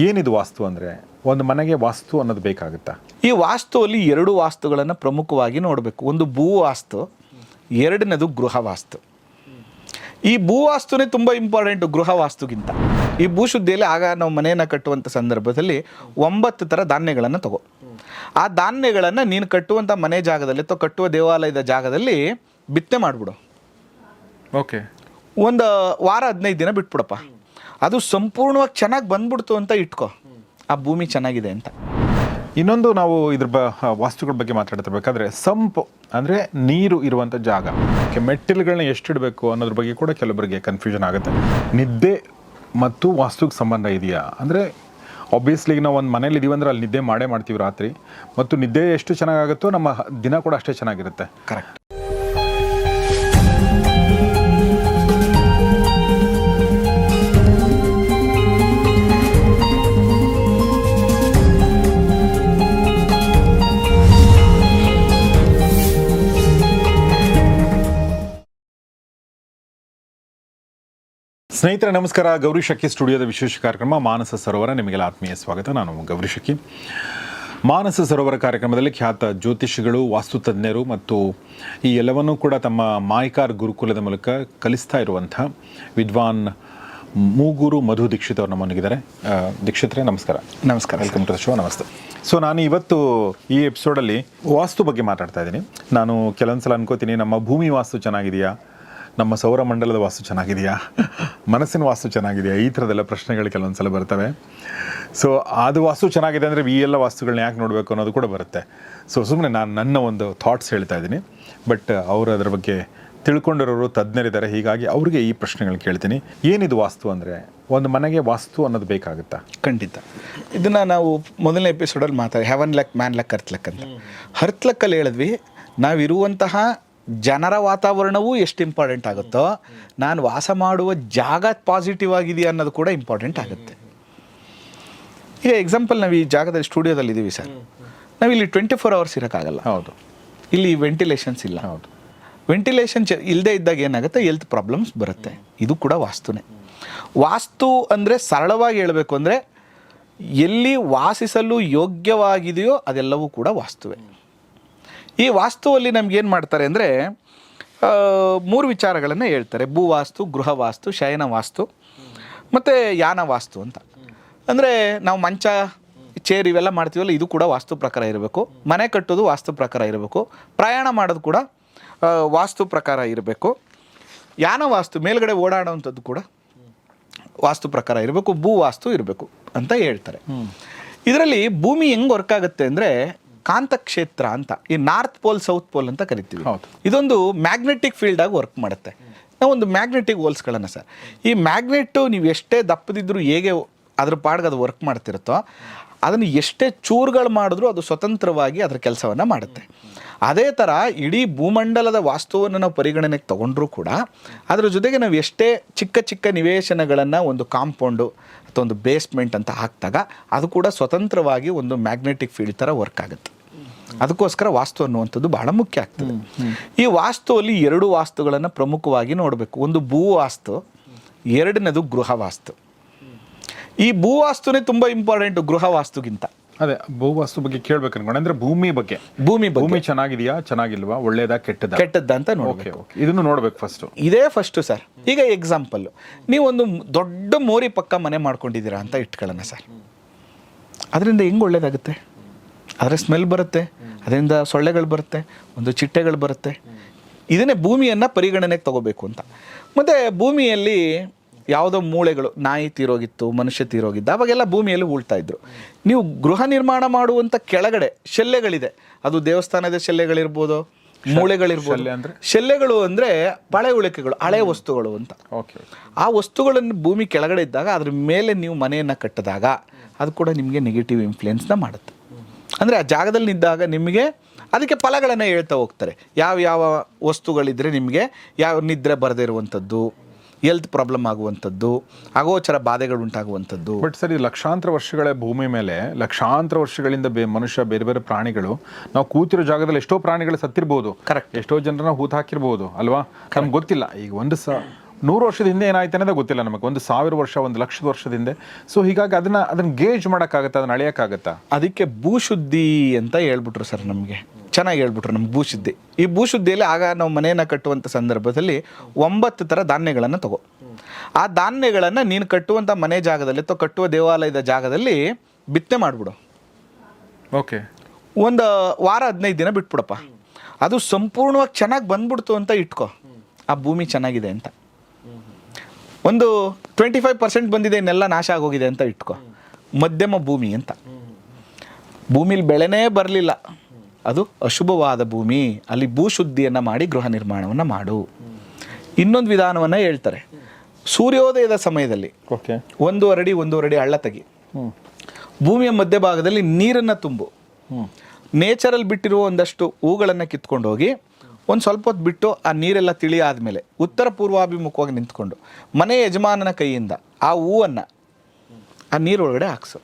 ಏನಿದು ವಾಸ್ತು ಅಂದರೆ ಒಂದು ಮನೆಗೆ ವಾಸ್ತು ಅನ್ನೋದು ಬೇಕಾಗುತ್ತಾ? ಈ ವಾಸ್ತುವಲ್ಲಿ ಎರಡು ವಾಸ್ತುಗಳನ್ನು ಪ್ರಮುಖವಾಗಿ ನೋಡಬೇಕು. ಒಂದು ಭೂ ವಾಸ್ತು ಎರಡನೇದು ಗೃಹ ವಾಸ್ತು ಈ ಭೂ ವಾಸ್ತುನೇ ತುಂಬ ಇಂಪಾರ್ಟೆಂಟು ಗೃಹ ವಾಸ್ತುಗಿಂತ ಈ ಭೂಶುದ್ಧಿಯಲ್ಲಿ ಆಗ ನಾವು ಮನೆಯನ್ನು ಕಟ್ಟುವಂಥ ಸಂದರ್ಭದಲ್ಲಿ ಒಂಬತ್ತು ಥರ ಧಾನ್ಯಗಳನ್ನು ತಗೋ. ಆ ಧಾನ್ಯಗಳನ್ನು ನೀನು ಕಟ್ಟುವಂಥ ಮನೆ ಜಾಗದಲ್ಲಿ ಅಥವಾ ಕಟ್ಟುವ ದೇವಾಲಯದ ಜಾಗದಲ್ಲಿ ಬಿತ್ತನೆ ಮಾಡಿಬಿಡು. ಓಕೆ ಒಂದು ವಾರ ಹದಿನೈದು ದಿನ ಬಿಟ್ಬಿಡಪ್ಪ. ಅದು ಸಂಪೂರ್ಣವಾಗಿ ಚೆನ್ನಾಗಿ ಬಂದ್ಬಿಡ್ತು ಅಂತ ಇಟ್ಕೋ. ಆ ಭೂಮಿ ಚೆನ್ನಾಗಿದೆ ಅಂತ. ಇನ್ನೊಂದು ನಾವು ಇದ್ರ ಬ ವಾಸ್ತುಗಳ ಬಗ್ಗೆ ಮಾತಾಡ್ತಿರ್ಬೇಕಾದ್ರೆ ಸಂಪು ಅಂದರೆ ನೀರು ಇರುವಂಥ ಜಾಗ. ಮೆಟ್ಟಿಲುಗಳನ್ನ ಎಷ್ಟು ಇಡಬೇಕು ಅನ್ನೋದ್ರ ಬಗ್ಗೆ ಕೂಡ ಕೆಲವರಿಗೆ ಕನ್ಫ್ಯೂಷನ್ ಆಗುತ್ತೆ. ನಿದ್ದೆ ಮತ್ತು ವಾಸ್ತುಗೆ ಸಂಬಂಧ ಇದೆಯಾ? ಅಂದರೆ ಆಬ್ವಿಯಸ್ಲಿ ನಾವು ಒಂದು ಮನೇಲಿ ಇದೀವಿ ಅಂದ್ರೆ ಅಲ್ಲಿ ನಿದ್ದೆ ಮಾಡೇ ಮಾಡ್ತೀವಿ ರಾತ್ರಿ. ಮತ್ತು ನಿದ್ದೆ ಎಷ್ಟು ಚೆನ್ನಾಗಾಗುತ್ತೋ ನಮ್ಮ ದಿನ ಕೂಡ ಅಷ್ಟೇ ಚೆನ್ನಾಗಿರುತ್ತೆ. ಕರೆಕ್ಟ್ ಸ್ನೇಹಿತರೆ ನಮಸ್ಕಾರ. ಗೌರಿ ಶಕ್ಕಿ ಸ್ಟುಡಿಯೋದ ವಿಶೇಷ ಕಾರ್ಯಕ್ರಮ ಮಾನಸ ಸರೋವರ. ನಿಮಗೆಲ್ಲ ಆತ್ಮೀಯ ಸ್ವಾಗತ. ನಾನು ಗೌರಿ ಶಕ್ಕಿ ಮಾನಸ ಸರೋವರ ಕಾರ್ಯಕ್ರಮದಲ್ಲಿ ಖ್ಯಾತ ಜ್ಯೋತಿಷಿಗಳು ವಾಸ್ತುತಜ್ಞರು ಮತ್ತು ಈ ಎಲ್ಲವನ್ನೂ ಕೂಡ ತಮ್ಮ ಮಾಯಿಕಾರ್ ಗುರುಕುಲದ ಮೂಲಕ ಕಲಿಸ್ತಾ ಇರುವಂಥ ವಿದ್ವಾನ್ ಮೂಗೂರು ಮಧು ದೀಕ್ಷಿತ್ ಅವರು ನಮ್ಮೊಂದಿಗಿದ್ದಾರೆ ದೀಕ್ಷಿತ್ರೆ ನಮಸ್ಕಾರ. ನಮಸ್ಕಾರ ವೆಲ್ಕಮ್ ಟು ದ ಶೋ ನಮಸ್ತೆ. ಸೊ ನಾನು ಇವತ್ತು ಈ ಎಪಿಸೋಡಲ್ಲಿ ವಾಸ್ತು ಬಗ್ಗೆ ಮಾತಾಡ್ತಾ ಇದ್ದೀನಿ. ನಾನು ಕೆಲವೊಂದು ಸಲ ಅನ್ಕೋತೀನಿ ನಮ್ಮ ಭೂಮಿ ವಾಸ್ತು ಚೆನ್ನಾಗಿದೆಯಾ? ನಮ್ಮ ಸೌರಮಂಡಲದ ವಾಸ್ತು ಚೆನ್ನಾಗಿದೆಯಾ? ಮನಸ್ಸಿನ ವಾಸ್ತು ಚೆನ್ನಾಗಿದೆಯಾ? ಈ ಥರದೆಲ್ಲ ಪ್ರಶ್ನೆಗಳು ಕೆಲವೊಂದ್ಸಲ ಬರ್ತವೆ. ಸೊ ಅದು ವಾಸ್ತು ಚೆನ್ನಾಗಿದೆ ಅಂದರೆ ಈ ಎಲ್ಲ ವಾಸ್ತುಗಳನ್ನ ಯಾಕೆ ನೋಡಬೇಕು ಅನ್ನೋದು ಕೂಡ ಬರುತ್ತೆ. ಸೊ ಸುಮ್ಮನೆ ನಾನು ನನ್ನ ಒಂದು ಥಾಟ್ಸ್ ಹೇಳ್ತಾ ಇದ್ದೀನಿ. ಬಟ್ ಅವರು ಅದರ ಬಗ್ಗೆ ತಿಳ್ಕೊಂಡಿರೋರು ತಜ್ಞರಿದ್ದಾರೆ. ಹೀಗಾಗಿ ಅವರಿಗೆ ಈ ಪ್ರಶ್ನೆಗಳನ್ನ ಕೇಳ್ತೀನಿ. ಏನಿದು ವಾಸ್ತು ಅಂದರೆ ಒಂದು ಮನೆಗೆ ವಾಸ್ತು ಅನ್ನೋದು ಬೇಕಾಗುತ್ತಾ? ಖಂಡಿತ. ಇದನ್ನು ನಾವು ಮೊದಲನೇ ಎಪಿಸೋಡಲ್ಲಿ ಮಾತಾಡಿ ಹೆವನ್ ಲೆಕ್ ಮ್ಯಾನ್ ಲೆಕ್ ಅರ್ತ್ ಲಕ್ ಅಂತ. ಹರ್ತ್ ಲೆಕ್ಕಲ್ಲಿ ಹೇಳಿದ್ವಿ ನಾವಿರುವಂತಹ ಜನರ ವಾತಾವರಣವೂ ಎಷ್ಟು ಇಂಪಾರ್ಟೆಂಟ್ ಆಗುತ್ತೋ ನಾನು ವಾಸ ಮಾಡುವ ಜಾಗ ಪಾಸಿಟಿವ್ ಆಗಿದೆಯಾ ಅನ್ನೋದು ಕೂಡ ಇಂಪಾರ್ಟೆಂಟ್ ಆಗುತ್ತೆ. ಈಗ ಎಕ್ಸಾಂಪಲ್ ನಾವು ಈ ಜಾಗದಲ್ಲಿ ಸ್ಟುಡಿಯೋದಲ್ಲಿ ಇದ್ದೀವಿ ಸರ್. ನಾವು ಇಲ್ಲಿ ಟ್ವೆಂಟಿ ಫೋರ್ ಅವರ್ಸ್ ಇರೋಕ್ಕಾಗಲ್ಲ. ಹೌದು. ಇಲ್ಲಿ ವೆಂಟಿಲೇಷನ್ಸ್ ಇಲ್ಲ. ಹೌದು. ವೆಂಟಿಲೇಷನ್ ಚ ಇಲ್ಲದೆ ಇದ್ದಾಗ ಏನಾಗುತ್ತೆ? ಹೆಲ್ತ್ ಪ್ರಾಬ್ಲಮ್ಸ್ ಬರುತ್ತೆ. ಇದು ಕೂಡ ವಾಸ್ತುನೇ. ವಾಸ್ತು ಅಂದರೆ ಸರಳವಾಗಿ ಹೇಳಬೇಕು ಅಂದರೆ ಎಲ್ಲಿ ವಾಸಿಸಲು ಯೋಗ್ಯವಾಗಿದೆಯೋ ಅದೆಲ್ಲವೂ ಕೂಡ ವಾಸ್ತುವೆ. ಈ ವಾಸ್ತುವಲ್ಲಿ ನಮ್ಗೇನು ಮಾಡ್ತಾರೆ ಅಂದರೆ ಮೂರು ವಿಚಾರಗಳನ್ನು ಹೇಳ್ತಾರೆ. ಭೂವಾಸ್ತು ಗೃಹವಾಸ್ತು ಶಯನ ವಾಸ್ತು ಮತ್ತು ಯಾನ ವಾಸ್ತು ಅಂತ. ಅಂದರೆ ನಾವು ಮಂಚ ಚೇರ್ ಇವೆಲ್ಲ ಮಾಡ್ತೀವಲ್ಲ ಇದು ಕೂಡ ವಾಸ್ತು ಪ್ರಕಾರ ಇರಬೇಕು. ಮನೆ ಕಟ್ಟೋದು ವಾಸ್ತು ಪ್ರಕಾರ ಇರಬೇಕು. ಪ್ರಯಾಣ ಮಾಡೋದು ಕೂಡ ವಾಸ್ತು ಪ್ರಕಾರ ಇರಬೇಕು. ಯಾನ ವಾಸ್ತು ಮೇಲ್ಗಡೆ ಓಡಾಡೋವಂಥದ್ದು ಕೂಡ ವಾಸ್ತು ಪ್ರಕಾರ ಇರಬೇಕು ಭೂ ವಾಸ್ತು ಇರಬೇಕು ಅಂತ ಹೇಳ್ತಾರೆ. ಇದರಲ್ಲಿ ಭೂಮಿ ಹೆಂಗೆ ವರ್ಕ್ ಆಗುತ್ತೆ ಅಂದರೆ ಕಾಂತಕ್ಷೇತ್ರ ಅಂತ ಈ ನಾರ್ತ್ ಪೋಲ್ ಸೌತ್ ಪೋಲ್ ಅಂತ ಕರಿತೀವಿ. ಹೌದು. ಇದೊಂದು ಮ್ಯಾಗ್ನೆಟಿಕ್ ಫೀಲ್ಡ್ ಆಗಿ ವರ್ಕ್ ಮಾಡುತ್ತೆ. ನಾವು ಒಂದು ಮ್ಯಾಗ್ನೆಟಿಕ್ ಹೋಲ್ಸ್ಗಳನ್ನು ಸರ್ ಈ ಮ್ಯಾಗ್ನೆಟ್ಟು ನೀವು ಎಷ್ಟೇ ದಪ್ಪದಿದ್ದರೂ ಹೇಗೆ ಅದ್ರ ಪಾಡ್ಗೆ ಅದು ವರ್ಕ್ ಮಾಡ್ತಿರುತ್ತೋ ಅದನ್ನು ಎಷ್ಟೇ ಚೂರುಗಳು ಮಾಡಿದ್ರೂ ಅದು ಸ್ವತಂತ್ರವಾಗಿ ಅದರ ಕೆಲಸವನ್ನು ಮಾಡುತ್ತೆ. ಅದೇ ಥರ ಇಡೀ ಭೂಮಂಡಲದ ವಾಸ್ತುವನ್ನು ನಾವು ಪರಿಗಣನೆಗೆ ತಗೊಂಡ್ರೂ ಕೂಡ ಅದರ ಜೊತೆಗೆ ನಾವು ಎಷ್ಟೇ ಚಿಕ್ಕ ಚಿಕ್ಕ ನಿವೇಶನಗಳನ್ನು ಒಂದು ಕಾಂಪೌಂಡು ಅಥವಾ ಬೇಸ್ಮೆಂಟ್ ಅಂತ ಹಾಕಿದಾಗ ಅದು ಕೂಡ ಸ್ವತಂತ್ರವಾಗಿ ಒಂದು ಮ್ಯಾಗ್ನೆಟಿಕ್ ಫೀಲ್ಡ್ ಥರ ವರ್ಕ್ ಆಗುತ್ತೆ. ಅದಕ್ಕೋಸ್ಕರ ವಾಸ್ತು ಅನ್ನುವಂಥದ್ದು ಬಹಳ ಮುಖ್ಯ ಆಗ್ತದೆ. ಈ ವಾಸ್ತುವಲ್ಲಿ ಎರಡು ವಾಸ್ತುಗಳನ್ನು ಪ್ರಮುಖವಾಗಿ ನೋಡಬೇಕು. ಒಂದು ಭೂ ವಾಸ್ತು ಎರಡನೇದು ಗೃಹ ವಾಸ್ತು ಈ ಭೂ ವಾಸ್ತುನೇ ತುಂಬ ಇಂಪಾರ್ಟೆಂಟು ಗೃಹ ವಾಸ್ತುಗಿಂತ ಅದೇ ಭೂವಾಸ್ತು ಬಗ್ಗೆ ಕೇಳ್ಬೇಕು ಅನ್ಕೊಂಡೆ. ಅಂದ್ರೆ ಭೂಮಿ ಬಗ್ಗೆ. ಭೂಮಿ ಭೂಮಿ ಚೆನ್ನಾಗಿದೆಯಾ ಚೆನ್ನಾಗಿಲ್ವಾ ಒಳ್ಳೇದಾ ಕೆಟ್ಟದಾ? ಕೆಟ್ಟದ್ದ ಅಂತ ನೋಡ್ಬೇಕು. ಇದನ್ನು ನೋಡ್ಬೇಕು ಫಸ್ಟ್ ಇದೇ ಫಸ್ಟ್ ಸರ್ ಈಗ ಎಕ್ಸಾಂಪಲ್ ನೀವೊಂದು ದೊಡ್ಡ ಮೋರಿ ಪಕ್ಕ ಮನೆ ಮಾಡ್ಕೊಂಡಿದ್ದೀರಾ ಅಂತ ಇಟ್ಕೊಳ್ಳೋಣ ಸರ್ ಅದರಿಂದ ಹೆಂಗ್ ಒಳ್ಳೇದಾಗುತ್ತೆ? ಅದರ ಸ್ಮೆಲ್ ಬರುತ್ತೆ ಅದರಿಂದ ಸೊಳ್ಳೆಗಳು ಬರುತ್ತೆ ಒಂದು ಚಿಟ್ಟೆಗಳು ಬರುತ್ತೆ. ಇದನ್ನೇ ಭೂಮಿಯನ್ನು ಪರಿಗಣನೆಗೆ ತಗೋಬೇಕು ಅಂತ. ಮತ್ತು ಭೂಮಿಯಲ್ಲಿ ಯಾವುದೋ ಮೂಳೆಗಳು ನಾಯಿ ತೀರೋಗಿತ್ತು ಮನುಷ್ಯ ತೀರೋಗಿದ್ದ ಅವಾಗೆಲ್ಲ ಭೂಮಿಯಲ್ಲಿ ಉಳ್ತಾ ಇದ್ರು. ನೀವು ಗೃಹ ನಿರ್ಮಾಣ ಮಾಡುವಂಥ ಕೆಳಗಡೆ ಶೆಲ್ಲೆಗಳಿದೆ ಅದು ದೇವಸ್ಥಾನದ ಶೆಲ್ಲೆಗಳಿರ್ಬೋದು ಮೂಳೆಗಳಿರ್ಬೋದು? ಶೆಲ್ಲೆಗಳು ಅಂದರೆ? ಪಳೆ ಉಳಿಕೆಗಳು ಹಳೆ ವಸ್ತುಗಳು ಅಂತ. ಓಕೆ ಆ ವಸ್ತುಗಳನ್ನು ಭೂಮಿ ಕೆಳಗಡೆ ಇದ್ದಾಗ ಅದ್ರ ಮೇಲೆ ನೀವು ಮನೆಯನ್ನು ಕಟ್ಟಿದಾಗ ಅದು ಕೂಡ ನಿಮಗೆ ನೆಗೆಟಿವ್ ಇನ್ಫ್ಲುಯೆನ್ಸ್ನ ಮಾಡುತ್ತೆ. ಅಂದರೆ ಆ ಜಾಗದಲ್ಲಿ ನಿಂತಾಗ ನಿಮಗೆ ಅದಕ್ಕೆ ಫಲಗಳನ್ನು ಹೇಳ್ತಾ ಹೋಗ್ತಾರೆ. ಯಾವ ಯಾವ ವಸ್ತುಗಳಿದ್ರೆ ನಿಮಗೆ ಯಾವ ನಿದ್ರೆ ಬರದೇ ಇರುವಂಥದ್ದು ಹೆಲ್ತ್ ಪ್ರಾಬ್ಲಮ್ ಆಗುವಂಥದ್ದು ಅಗೋಚರ ಬಾಧೆಗಳು ಉಂಟಾಗುವಂಥದ್ದು. ಬಟ್ ಸರಿ ಲಕ್ಷಾಂತರ ವರ್ಷಗಳ ಭೂಮಿ ಮೇಲೆ ಲಕ್ಷಾಂತರ ವರ್ಷಗಳಿಂದ ಬೇ ಮನುಷ್ಯ ಬೇರೆ ಬೇರೆ ಪ್ರಾಣಿಗಳು ನಾವು ಕೂತಿರೋ ಜಾಗದಲ್ಲಿ ಎಷ್ಟೋ ಪ್ರಾಣಿಗಳು ಸತ್ತಿರ್ಬೋದು. ಕರೆಕ್ಟ್ ಎಷ್ಟೋ ಜನರನ್ನ ಹೂತ್ ಹಾಕಿರ್ಬೋದು ಅಲ್ವಾ? ನಮ್ಗೆ ಗೊತ್ತಿಲ್ಲ. ಈಗ ಒಂದು ಸ ನೂರು ವರ್ಷದ ಹಿಂದೆ ಏನಾಯ್ತು ಅನ್ನೋದೇ ಗೊತ್ತಿಲ್ಲ ನಮಗೆ. ಒಂದು ಸಾವಿರ ವರ್ಷ ಒಂದು ಲಕ್ಷದ ವರ್ಷದ ಹಿಂದೆ. ಸೊ ಹೀಗಾಗಿ ಅದನ್ನ ಅದನ್ನ ಗೇಜ್ ಮಾಡೋಕ್ಕಾಗತ್ತಾ ಅದನ್ನ ಅಳೆಯೋಕ್ಕಾಗತ್ತಾ? ಅದಕ್ಕೆ ಭೂಶುದ್ಧಿ ಅಂತ ಹೇಳ್ಬಿಟ್ರು ಸರ್ ನಮಗೆ. ಚೆನ್ನಾಗಿ ಹೇಳ್ಬಿಟ್ರು ನಮ್ಗೆ ಭೂಶುದ್ಧಿ. ಈ ಭೂಶುದ್ಧಿಯಲ್ಲಿ ಆಗ ನಾವು ಮನೆಯನ್ನು ಕಟ್ಟುವಂಥ ಸಂದರ್ಭದಲ್ಲಿ ಒಂಬತ್ತು ಥರ ಧಾನ್ಯಗಳನ್ನು ತಗೋ. ಆ ಧಾನ್ಯಗಳನ್ನು ನೀನು ಕಟ್ಟುವಂಥ ಮನೆ ಜಾಗದಲ್ಲಿ ಅಥವಾ ಕಟ್ಟುವ ದೇವಾಲಯದ ಜಾಗದಲ್ಲಿ ಬಿತ್ತನೆ ಮಾಡಿಬಿಡು. ಓಕೆ ಒಂದು ವಾರ ಹದಿನೈದು ದಿನ ಬಿಟ್ಬಿಡಪ್ಪ. ಅದು ಸಂಪೂರ್ಣವಾಗಿ ಚೆನ್ನಾಗಿ ಬಂದ್ಬಿಡ್ತು ಅಂತ ಇಟ್ಕೋ. ಆ ಭೂಮಿ ಚೆನ್ನಾಗಿದೆ ಅಂತ. ಒಂದು ಟ್ವೆಂಟಿ ಫೈವ್ ಪರ್ಸೆಂಟ್ ಬಂದಿದೆ ಇನ್ನೆಲ್ಲ ನಾಶ ಆಗೋಗಿದೆ ಅಂತ ಇಟ್ಕೋ. ಮಧ್ಯಮ ಭೂಮಿ ಅಂತ. ಭೂಮಿಲಿ ಬೆಳೆನೇ ಬರಲಿಲ್ಲ. ಅದು ಅಶುಭವಾದ ಭೂಮಿ. ಅಲ್ಲಿ ಭೂಶುದ್ಧಿಯನ್ನು ಮಾಡಿ ಗೃಹ ನಿರ್ಮಾಣವನ್ನು ಮಾಡು. ಇನ್ನೊಂದು ವಿಧಾನವನ್ನು ಹೇಳ್ತಾರೆ. ಸೂರ್ಯೋದಯದ ಸಮಯದಲ್ಲಿ ಓಕೆ ಒಂದೂವರೆ ಅಡಿ ಒಂದೂವರೆ ಅಡಿ ಹಳ್ಳ ತೆಗಿ. ಹ್ಞೂ ಭೂಮಿಯ ಮಧ್ಯಭಾಗದಲ್ಲಿ ನೀರನ್ನು ತುಂಬು. ನೇಚರಲ್ಲಿ ಬಿಟ್ಟಿರುವ ಒಂದಷ್ಟು ಹೂಗಳನ್ನು ಕಿತ್ಕೊಂಡು ಹೋಗಿ ಒಂದು ಸ್ವಲ್ಪ ಹೊತ್ತು ಬಿಟ್ಟು ಆ ನೀರೆಲ್ಲ ತಿಳಿ ಆದಮೇಲೆ ಉತ್ತರ ಪೂರ್ವಾಭಿಮುಖವಾಗಿ ನಿಂತ್ಕೊಂಡು ಮನೆ ಯಜಮಾನನ ಕೈಯಿಂದ ಆ ಹೂವನ್ನು ಆ ನೀರೊಳಗಡೆ ಹಾಕ್ಸು.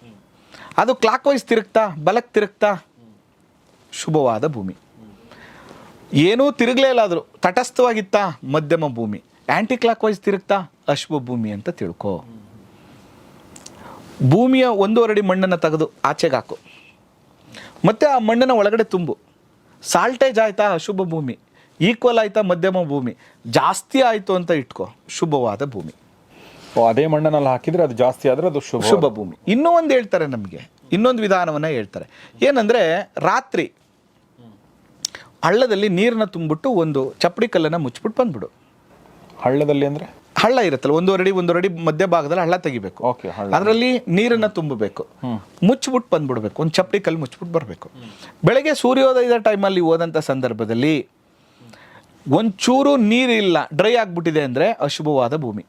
ಅದು ಕ್ಲಾಕ್ ವೈಸ್ ತಿರುಗ್ತಾ, ಬಲಕ್ಕೆ ತಿರುಗ್ತಾ ಶುಭವಾದ ಭೂಮಿ. ಏನೂ ತಿರುಗಲೇ ಇಲ್ಲ ಆದರೂ ತಟಸ್ಥವಾಗಿತ್ತಾ ಮಧ್ಯಮ ಭೂಮಿ. ಆ್ಯಂಟಿ ಕ್ಲಾಕ್ ವೈಸ್ ತಿರುಗ್ತಾ ಅಶುಭ ಭೂಮಿ ಅಂತ ತಿಳ್ಕೊ. ಭೂಮಿಯ ಒಂದೂವರೆ ಮಣ್ಣನ್ನು ತೆಗೆದು ಆಚೆಗೆ ಹಾಕು. ಮತ್ತು ಆ ಮಣ್ಣನ್ನು ಒಳಗಡೆ ತುಂಬು. ಸಾಲ್ಟೇಜ್ ಆಯ್ತಾ ಅಶುಭ ಭೂಮಿ. ಈಕ್ವಲ್ ಆಯ್ತಾ ಮಧ್ಯಮ ಭೂಮಿ? ಜಾಸ್ತಿ ಆಯಿತು ಅಂತ ಇಟ್ಕೋ ಶುಭವಾದ ಭೂಮಿ. ಅದೇ ಮಣ್ಣನಲ್ಲಿ ಹಾಕಿದ್ರೆ ಅದು ಜಾಸ್ತಿ ಆದ್ರೆ ಅದು ಶುಭ ಶುಭ ಭೂಮಿ. ಇನ್ನೂ ಒಂದು ಹೇಳ್ತಾರೆ ನಮಗೆ ಇನ್ನೊಂದು ವಿಧಾನವನ್ನು ಹೇಳ್ತಾರೆ. ಏನಂದರೆ ರಾತ್ರಿ ಹಳ್ಳದಲ್ಲಿ ನೀರನ್ನ ತುಂಬಿಟ್ಟು ಒಂದು ಚಪ್ಪಡಿ ಕಲ್ಲನ್ನು ಮುಚ್ಚಿಬಿಟ್ಟು ಬಂದ್ಬಿಡು. ಹಳ್ಳದಲ್ಲಿ ಅಂದ್ರೆ? ಹಳ್ಳ ಇರುತ್ತಲ್ಲ ಒಂದೂವರೆ ಅಡಿ ಒಂದೂವರೆ ಅಡಿ ಮಧ್ಯಭಾಗದಲ್ಲಿ ಹಳ್ಳ ತೆಗಿಬೇಕು. ಓಕೆ ಹಳ್ಳ. ಅದರಲ್ಲಿ ನೀರನ್ನು ತುಂಬಬೇಕು. ಮುಚ್ಚಿಬಿಟ್ಟು ಬಂದ್ಬಿಡ್ಬೇಕು ಒಂದು ಚಪ್ಪಡಿ ಕಲ್ಲು ಮುಚ್ಚಿಬಿಟ್ಟು ಬರಬೇಕು. ಬೆಳಗ್ಗೆ ಸೂರ್ಯೋದಯದ ಟೈಮಲ್ಲಿ ಹೋದಂಥ ಸಂದರ್ಭದಲ್ಲಿ ಒಂಚೂರು ನೀರಿಲ್ಲ ಡ್ರೈ ಆಗಿಬಿಟ್ಟಿದೆ ಅಂದರೆ ಅಶುಭವಾದ ಭೂಮಿ.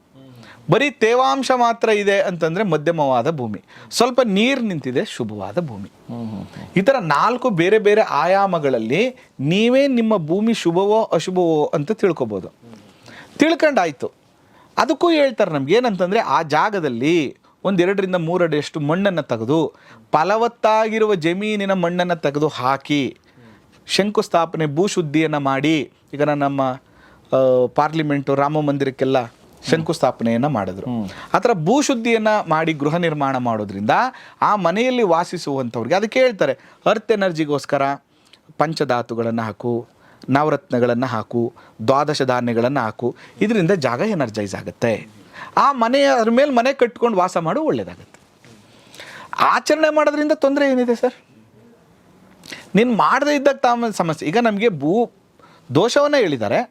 ಬರೀ ತೇವಾಂಶ ಮಾತ್ರ ಇದೆ ಅಂತಂದರೆ ಮಧ್ಯಮವಾದ ಭೂಮಿ. ಸ್ವಲ್ಪ ನೀರು ನಿಂತಿದೆ, ಶುಭವಾದ ಭೂಮಿ. ಈ ಥರ ನಾಲ್ಕು ಬೇರೆ ಬೇರೆ ಆಯಾಮಗಳಲ್ಲಿ ನೀವೇ ನಿಮ್ಮ ಭೂಮಿ ಶುಭವೋ ಅಶುಭವೋ ಅಂತ ತಿಳ್ಕೊಬೋದು. ತಿಳ್ಕೊಂಡಾಯ್ತು. ಅದಕ್ಕೂ ಹೇಳ್ತಾರೆ ನಮ್ಗೆ ಏನಂತಂದರೆ ಆ ಜಾಗದಲ್ಲಿ ಒಂದೆರಡರಿಂದ ಮೂರಡಿಯಷ್ಟು ಮಣ್ಣನ್ನು ತೆಗೆದು, ಫಲವತ್ತಾಗಿರುವ ಜಮೀನಿನ ಮಣ್ಣನ್ನು ತೆಗೆದು ಹಾಕಿ, ಶಂಕುಸ್ಥಾಪನೆ ಭೂಶುದ್ಧಿಯನ್ನು ಮಾಡಿ ಈಗ ನಾನು ನಮ್ಮ ಪಾರ್ಲಿಮೆಂಟು ರಾಮ ಮಂದಿರಕ್ಕೆಲ್ಲ ಶಂಕುಸ್ಥಾಪನೆಯನ್ನು ಮಾಡಿದ್ರು. ಆ ಥರ ಭೂಶುದ್ಧಿಯನ್ನು ಮಾಡಿ ಗೃಹ ನಿರ್ಮಾಣ ಮಾಡೋದ್ರಿಂದ ಆ ಮನೆಯಲ್ಲಿ ವಾಸಿಸುವಂಥವ್ರಿಗೆ ಅದಕ್ಕೆ ಹೇಳ್ತಾರೆ ಅರ್ತ್ ಎನರ್ಜಿಗೋಸ್ಕರ ಪಂಚಧಾತುಗಳನ್ನು ಹಾಕು ನವರತ್ನಗಳನ್ನು ಹಾಕು ದ್ವಾದಶ ಧಾನ್ಯಗಳನ್ನು ಹಾಕು ಇದರಿಂದ ಜಾಗ ಎನರ್ಜೈಸ್ ಆಗುತ್ತೆ. ಆ ಮನೆಯ ಅದ್ರ ಮೇಲೆ ಮನೆ ಕಟ್ಕೊಂಡು ವಾಸ ಮಾಡು ಒಳ್ಳೆಯದಾಗುತ್ತೆ ಆಚರಣೆ ಮಾಡೋದ್ರಿಂದ ತೊಂದರೆ ಏನಿದೆ ಸರ್? ನೀನು ಮಾಡದೇ ಇದ್ದಾಗ ತಾಮ ಸಮಸ್ಯೆ. ಈಗ ನಮಗೆ ಭೂ ದೋಷವನ್ನು ಹೇಳಿದ್ದಾರೆ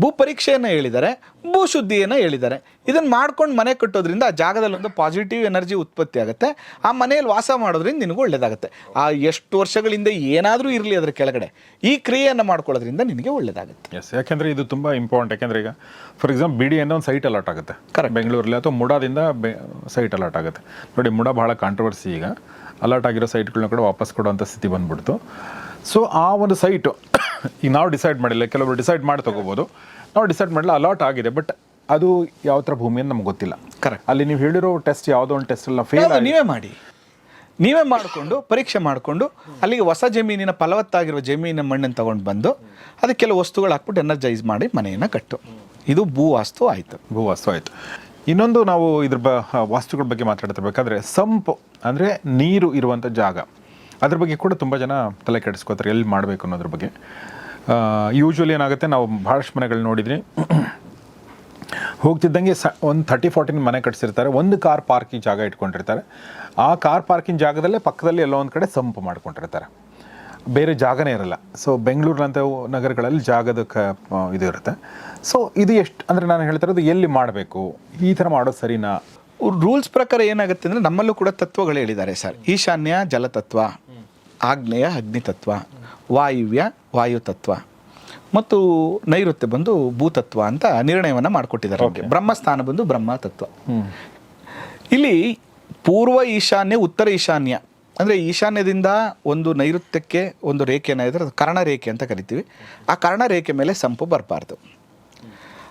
ಭೂ ಪರೀಕ್ಷೆಯನ್ನು ಹೇಳಿದ್ದಾರೆ ಭೂ ಶುದ್ಧಿಯನ್ನು ಹೇಳಿದ್ದಾರೆ. ಇದನ್ನು ಮಾಡ್ಕೊಂಡು ಮನೆ ಕಟ್ಟೋದ್ರಿಂದ ಆ ಜಾಗದಲ್ಲಿ ಒಂದು ಪಾಸಿಟಿವ್ ಎನರ್ಜಿ ಉತ್ಪತ್ತಿ ಆಗುತ್ತೆ. ಆ ಮನೆಯಲ್ಲಿ ವಾಸ ಮಾಡೋದ್ರಿಂದ ನಿನಗೂ ಒಳ್ಳೆಯದಾಗುತ್ತೆ ಆ ಎಷ್ಟು ವರ್ಷಗಳಿಂದ ಏನಾದರೂ ಇರಲಿ ಅದರ ಕೆಳಗಡೆ. ಈ ಕ್ರಿಯೆಯನ್ನು ಮಾಡ್ಕೊಳ್ಳೋದ್ರಿಂದ ನಿನಗೆ ಒಳ್ಳೆಯದಾಗುತ್ತೆ ಎಸ್ ಯಾಕೆಂದರೆ ಇದು ತುಂಬ ಇಂಪಾರ್ಟೆಂಟ್ ಯಾಕೆಂದ್ರೆ ಈಗ ಫಾರ್ ಎಕ್ಸಾಂಪಲ್ ಬಿ ಡಿ ಅನ್ನೋ ಒಂದು ಸೈಟ್ ಅಲಾಟ್ ಆಗುತ್ತೆ. ಬೆಂಗಳೂರಲ್ಲಿ ಅಥವಾ ಮುಡಾದಿಂದ ಸೈಟ್ ಅಲಾಟ್ ಆಗುತ್ತೆ. ನೋಡಿ ಮುಡ ಬಹಳ ಕಾಂಟ್ರವರ್ಸಿ ಈಗ. ಅಲಾಟ್ ಆಗಿರೋ ಸೈಟ್ಗಳನ್ನ ಕೂಡ ವಾಪಸ್ ಕೊಡುವಂಥ ಸ್ಥಿತಿ ಬಂದ್ಬಿಡ್ತು. ಸೊ ಆ ಒಂದು ಸೈಟು ಈಗ ನಾವು ಡಿಸೈಡ್ ಮಾಡಿಲ್ಲ ಕೆಲವರು ಡಿಸೈಡ್ ಮಾಡಿ ತೊಗೋಬೋದು. ನಾವು ಡಿಸೈಡ್ ಮಾಡಿಲ್ಲ ಅಲಾಟ್ ಆಗಿದೆ ಬಟ್ ಅದು ಯಾವ ಥರ ಭೂಮಿ ಅಂತ ನಮ್ಗೆ ಗೊತ್ತಿಲ್ಲ. ಕರೆಕ್ಟ್ ಅಲ್ಲಿ ನೀವು ಹೇಳಿರೋ ಟೆಸ್ಟ್ ಯಾವುದೋ ಒಂದು ಟೆಸ್ಟ್ ಎಲ್ಲ ಫೇಲ್ ನೀವೇ ಮಾಡಿ. ನೀವೇ ಮಾಡಿಕೊಂಡು ಪರೀಕ್ಷೆ ಮಾಡಿಕೊಂಡು ಅಲ್ಲಿಗೆ ಹೊಸ ಜಮೀನಿನ ಫಲವತ್ತಾಗಿರುವ ಜಮೀನಿನ ಮಣ್ಣನ್ನು ತಗೊಂಡು ಬಂದು ಅದಕ್ಕೆ ಕೆಲವು ವಸ್ತುಗಳು ಹಾಕ್ಬಿಟ್ಟು ಎನರ್ಜೈಸ್ ಮಾಡಿ ಮನೆಯನ್ನು ಕಟ್ಟು. ಇದು ಭೂ ವಾಸ್ತು ಆಯಿತು. ಭೂವಾಸ್ತು ಆಯಿತು. ಇನ್ನೊಂದು ನಾವು ಇದ್ರ ಬ ವಾಸ್ತುಗಳ ಬಗ್ಗೆ ಮಾತಾಡ್ತಿರ್ಬೇಕಾದ್ರೆ ಸಂಪು ಅಂದರೆ ನೀರು ಇರುವಂಥ ಜಾಗ. ಅದ್ರ ಬಗ್ಗೆ ಕೂಡ ತುಂಬ ಜನ ತಲೆ ಕೆಡಿಸ್ಕೋತಾರೆ, ಎಲ್ಲಿ ಮಾಡಬೇಕು ಅನ್ನೋದ್ರ ಬಗ್ಗೆ. ಯೂಶ್ವಲಿ ಏನಾಗುತ್ತೆ, ನಾವು ಭಾಳಷ್ಟು ಮನೆಗಳು ನೋಡಿದ್ರಿ ಹೋಗ್ತಿದ್ದಂಗೆ ಸ, ಒಂದು ಥರ್ಟಿ ಫಾರ್ಟಿನ ಮನೆ ಕಟ್ಸಿರ್ತಾರೆ, ಒಂದು ಕಾರ್ ಪಾರ್ಕಿಂಗ್ ಜಾಗ ಇಟ್ಕೊಂಡಿರ್ತಾರೆ. ಆ ಕಾರ್ ಪಾರ್ಕಿಂಗ್ ಜಾಗದಲ್ಲೇ ಪಕ್ಕದಲ್ಲಿ ಎಲ್ಲೋ ಒಂದು ಕಡೆ ಸಂಪು ಮಾಡ್ಕೊಂಡಿರ್ತಾರೆ. ಬೇರೆ ಜಾಗನೇ ಇರಲ್ಲ. ಸೊ ಬೆಂಗಳೂರಿನಂಥ ನಗರಗಳಲ್ಲಿ ಜಾಗದ ಕ ಇದು ಇರುತ್ತೆ. ಸೊ ಇದು ಎಷ್ಟು, ಅಂದರೆ ನಾನು ಹೇಳ್ತಿರೋದು ಎಲ್ಲಿ ಮಾಡಬೇಕು, ಈ ಥರ ಮಾಡೋದು ಸರಿನಾ? ರೂಲ್ಸ್ ಪ್ರಕಾರ ಏನಾಗುತ್ತೆ ಅಂದರೆ ನಮ್ಮಲ್ಲೂ ಕೂಡ ತತ್ವಗಳು ಹೇಳಿದ್ದಾರೆ ಸರ್. ಈಶಾನ್ಯ ಜಲತತ್ವ. ಆಗ್ನೇಯ ಅಗ್ನಿತತ್ವ ವಾಯುವ್ಯ ವಾಯುತತ್ವ ಮತ್ತು ನೈಋತ್ಯ ಬಂದು ಭೂತತ್ವ ಅಂತ ನಿರ್ಣಯವನ್ನು ಮಾಡಿಕೊಟ್ಟಿದ್ದಾರೆ. ಬ್ರಹ್ಮಸ್ಥಾನ ಬಂದು ಬ್ರಹ್ಮ ತತ್ವ. ಇಲ್ಲಿ ಪೂರ್ವ ಈಶಾನ್ಯ ಉತ್ತರ ಈಶಾನ್ಯ ಅಂದರೆ ಈಶಾನ್ಯದಿಂದ ಒಂದು ನೈಋತ್ಯಕ್ಕೆ ಒಂದು ರೇಖೆಯನ್ನು ಇದ್ದರೆ ಅದು ಕರ್ಣ ರೇಖೆ ಅಂತ ಕರಿತೀವಿ. ಆ ಕರ್ಣರೇಖೆ ಮೇಲೆ ಸಂಪು ಬರಬಾರ್ದು.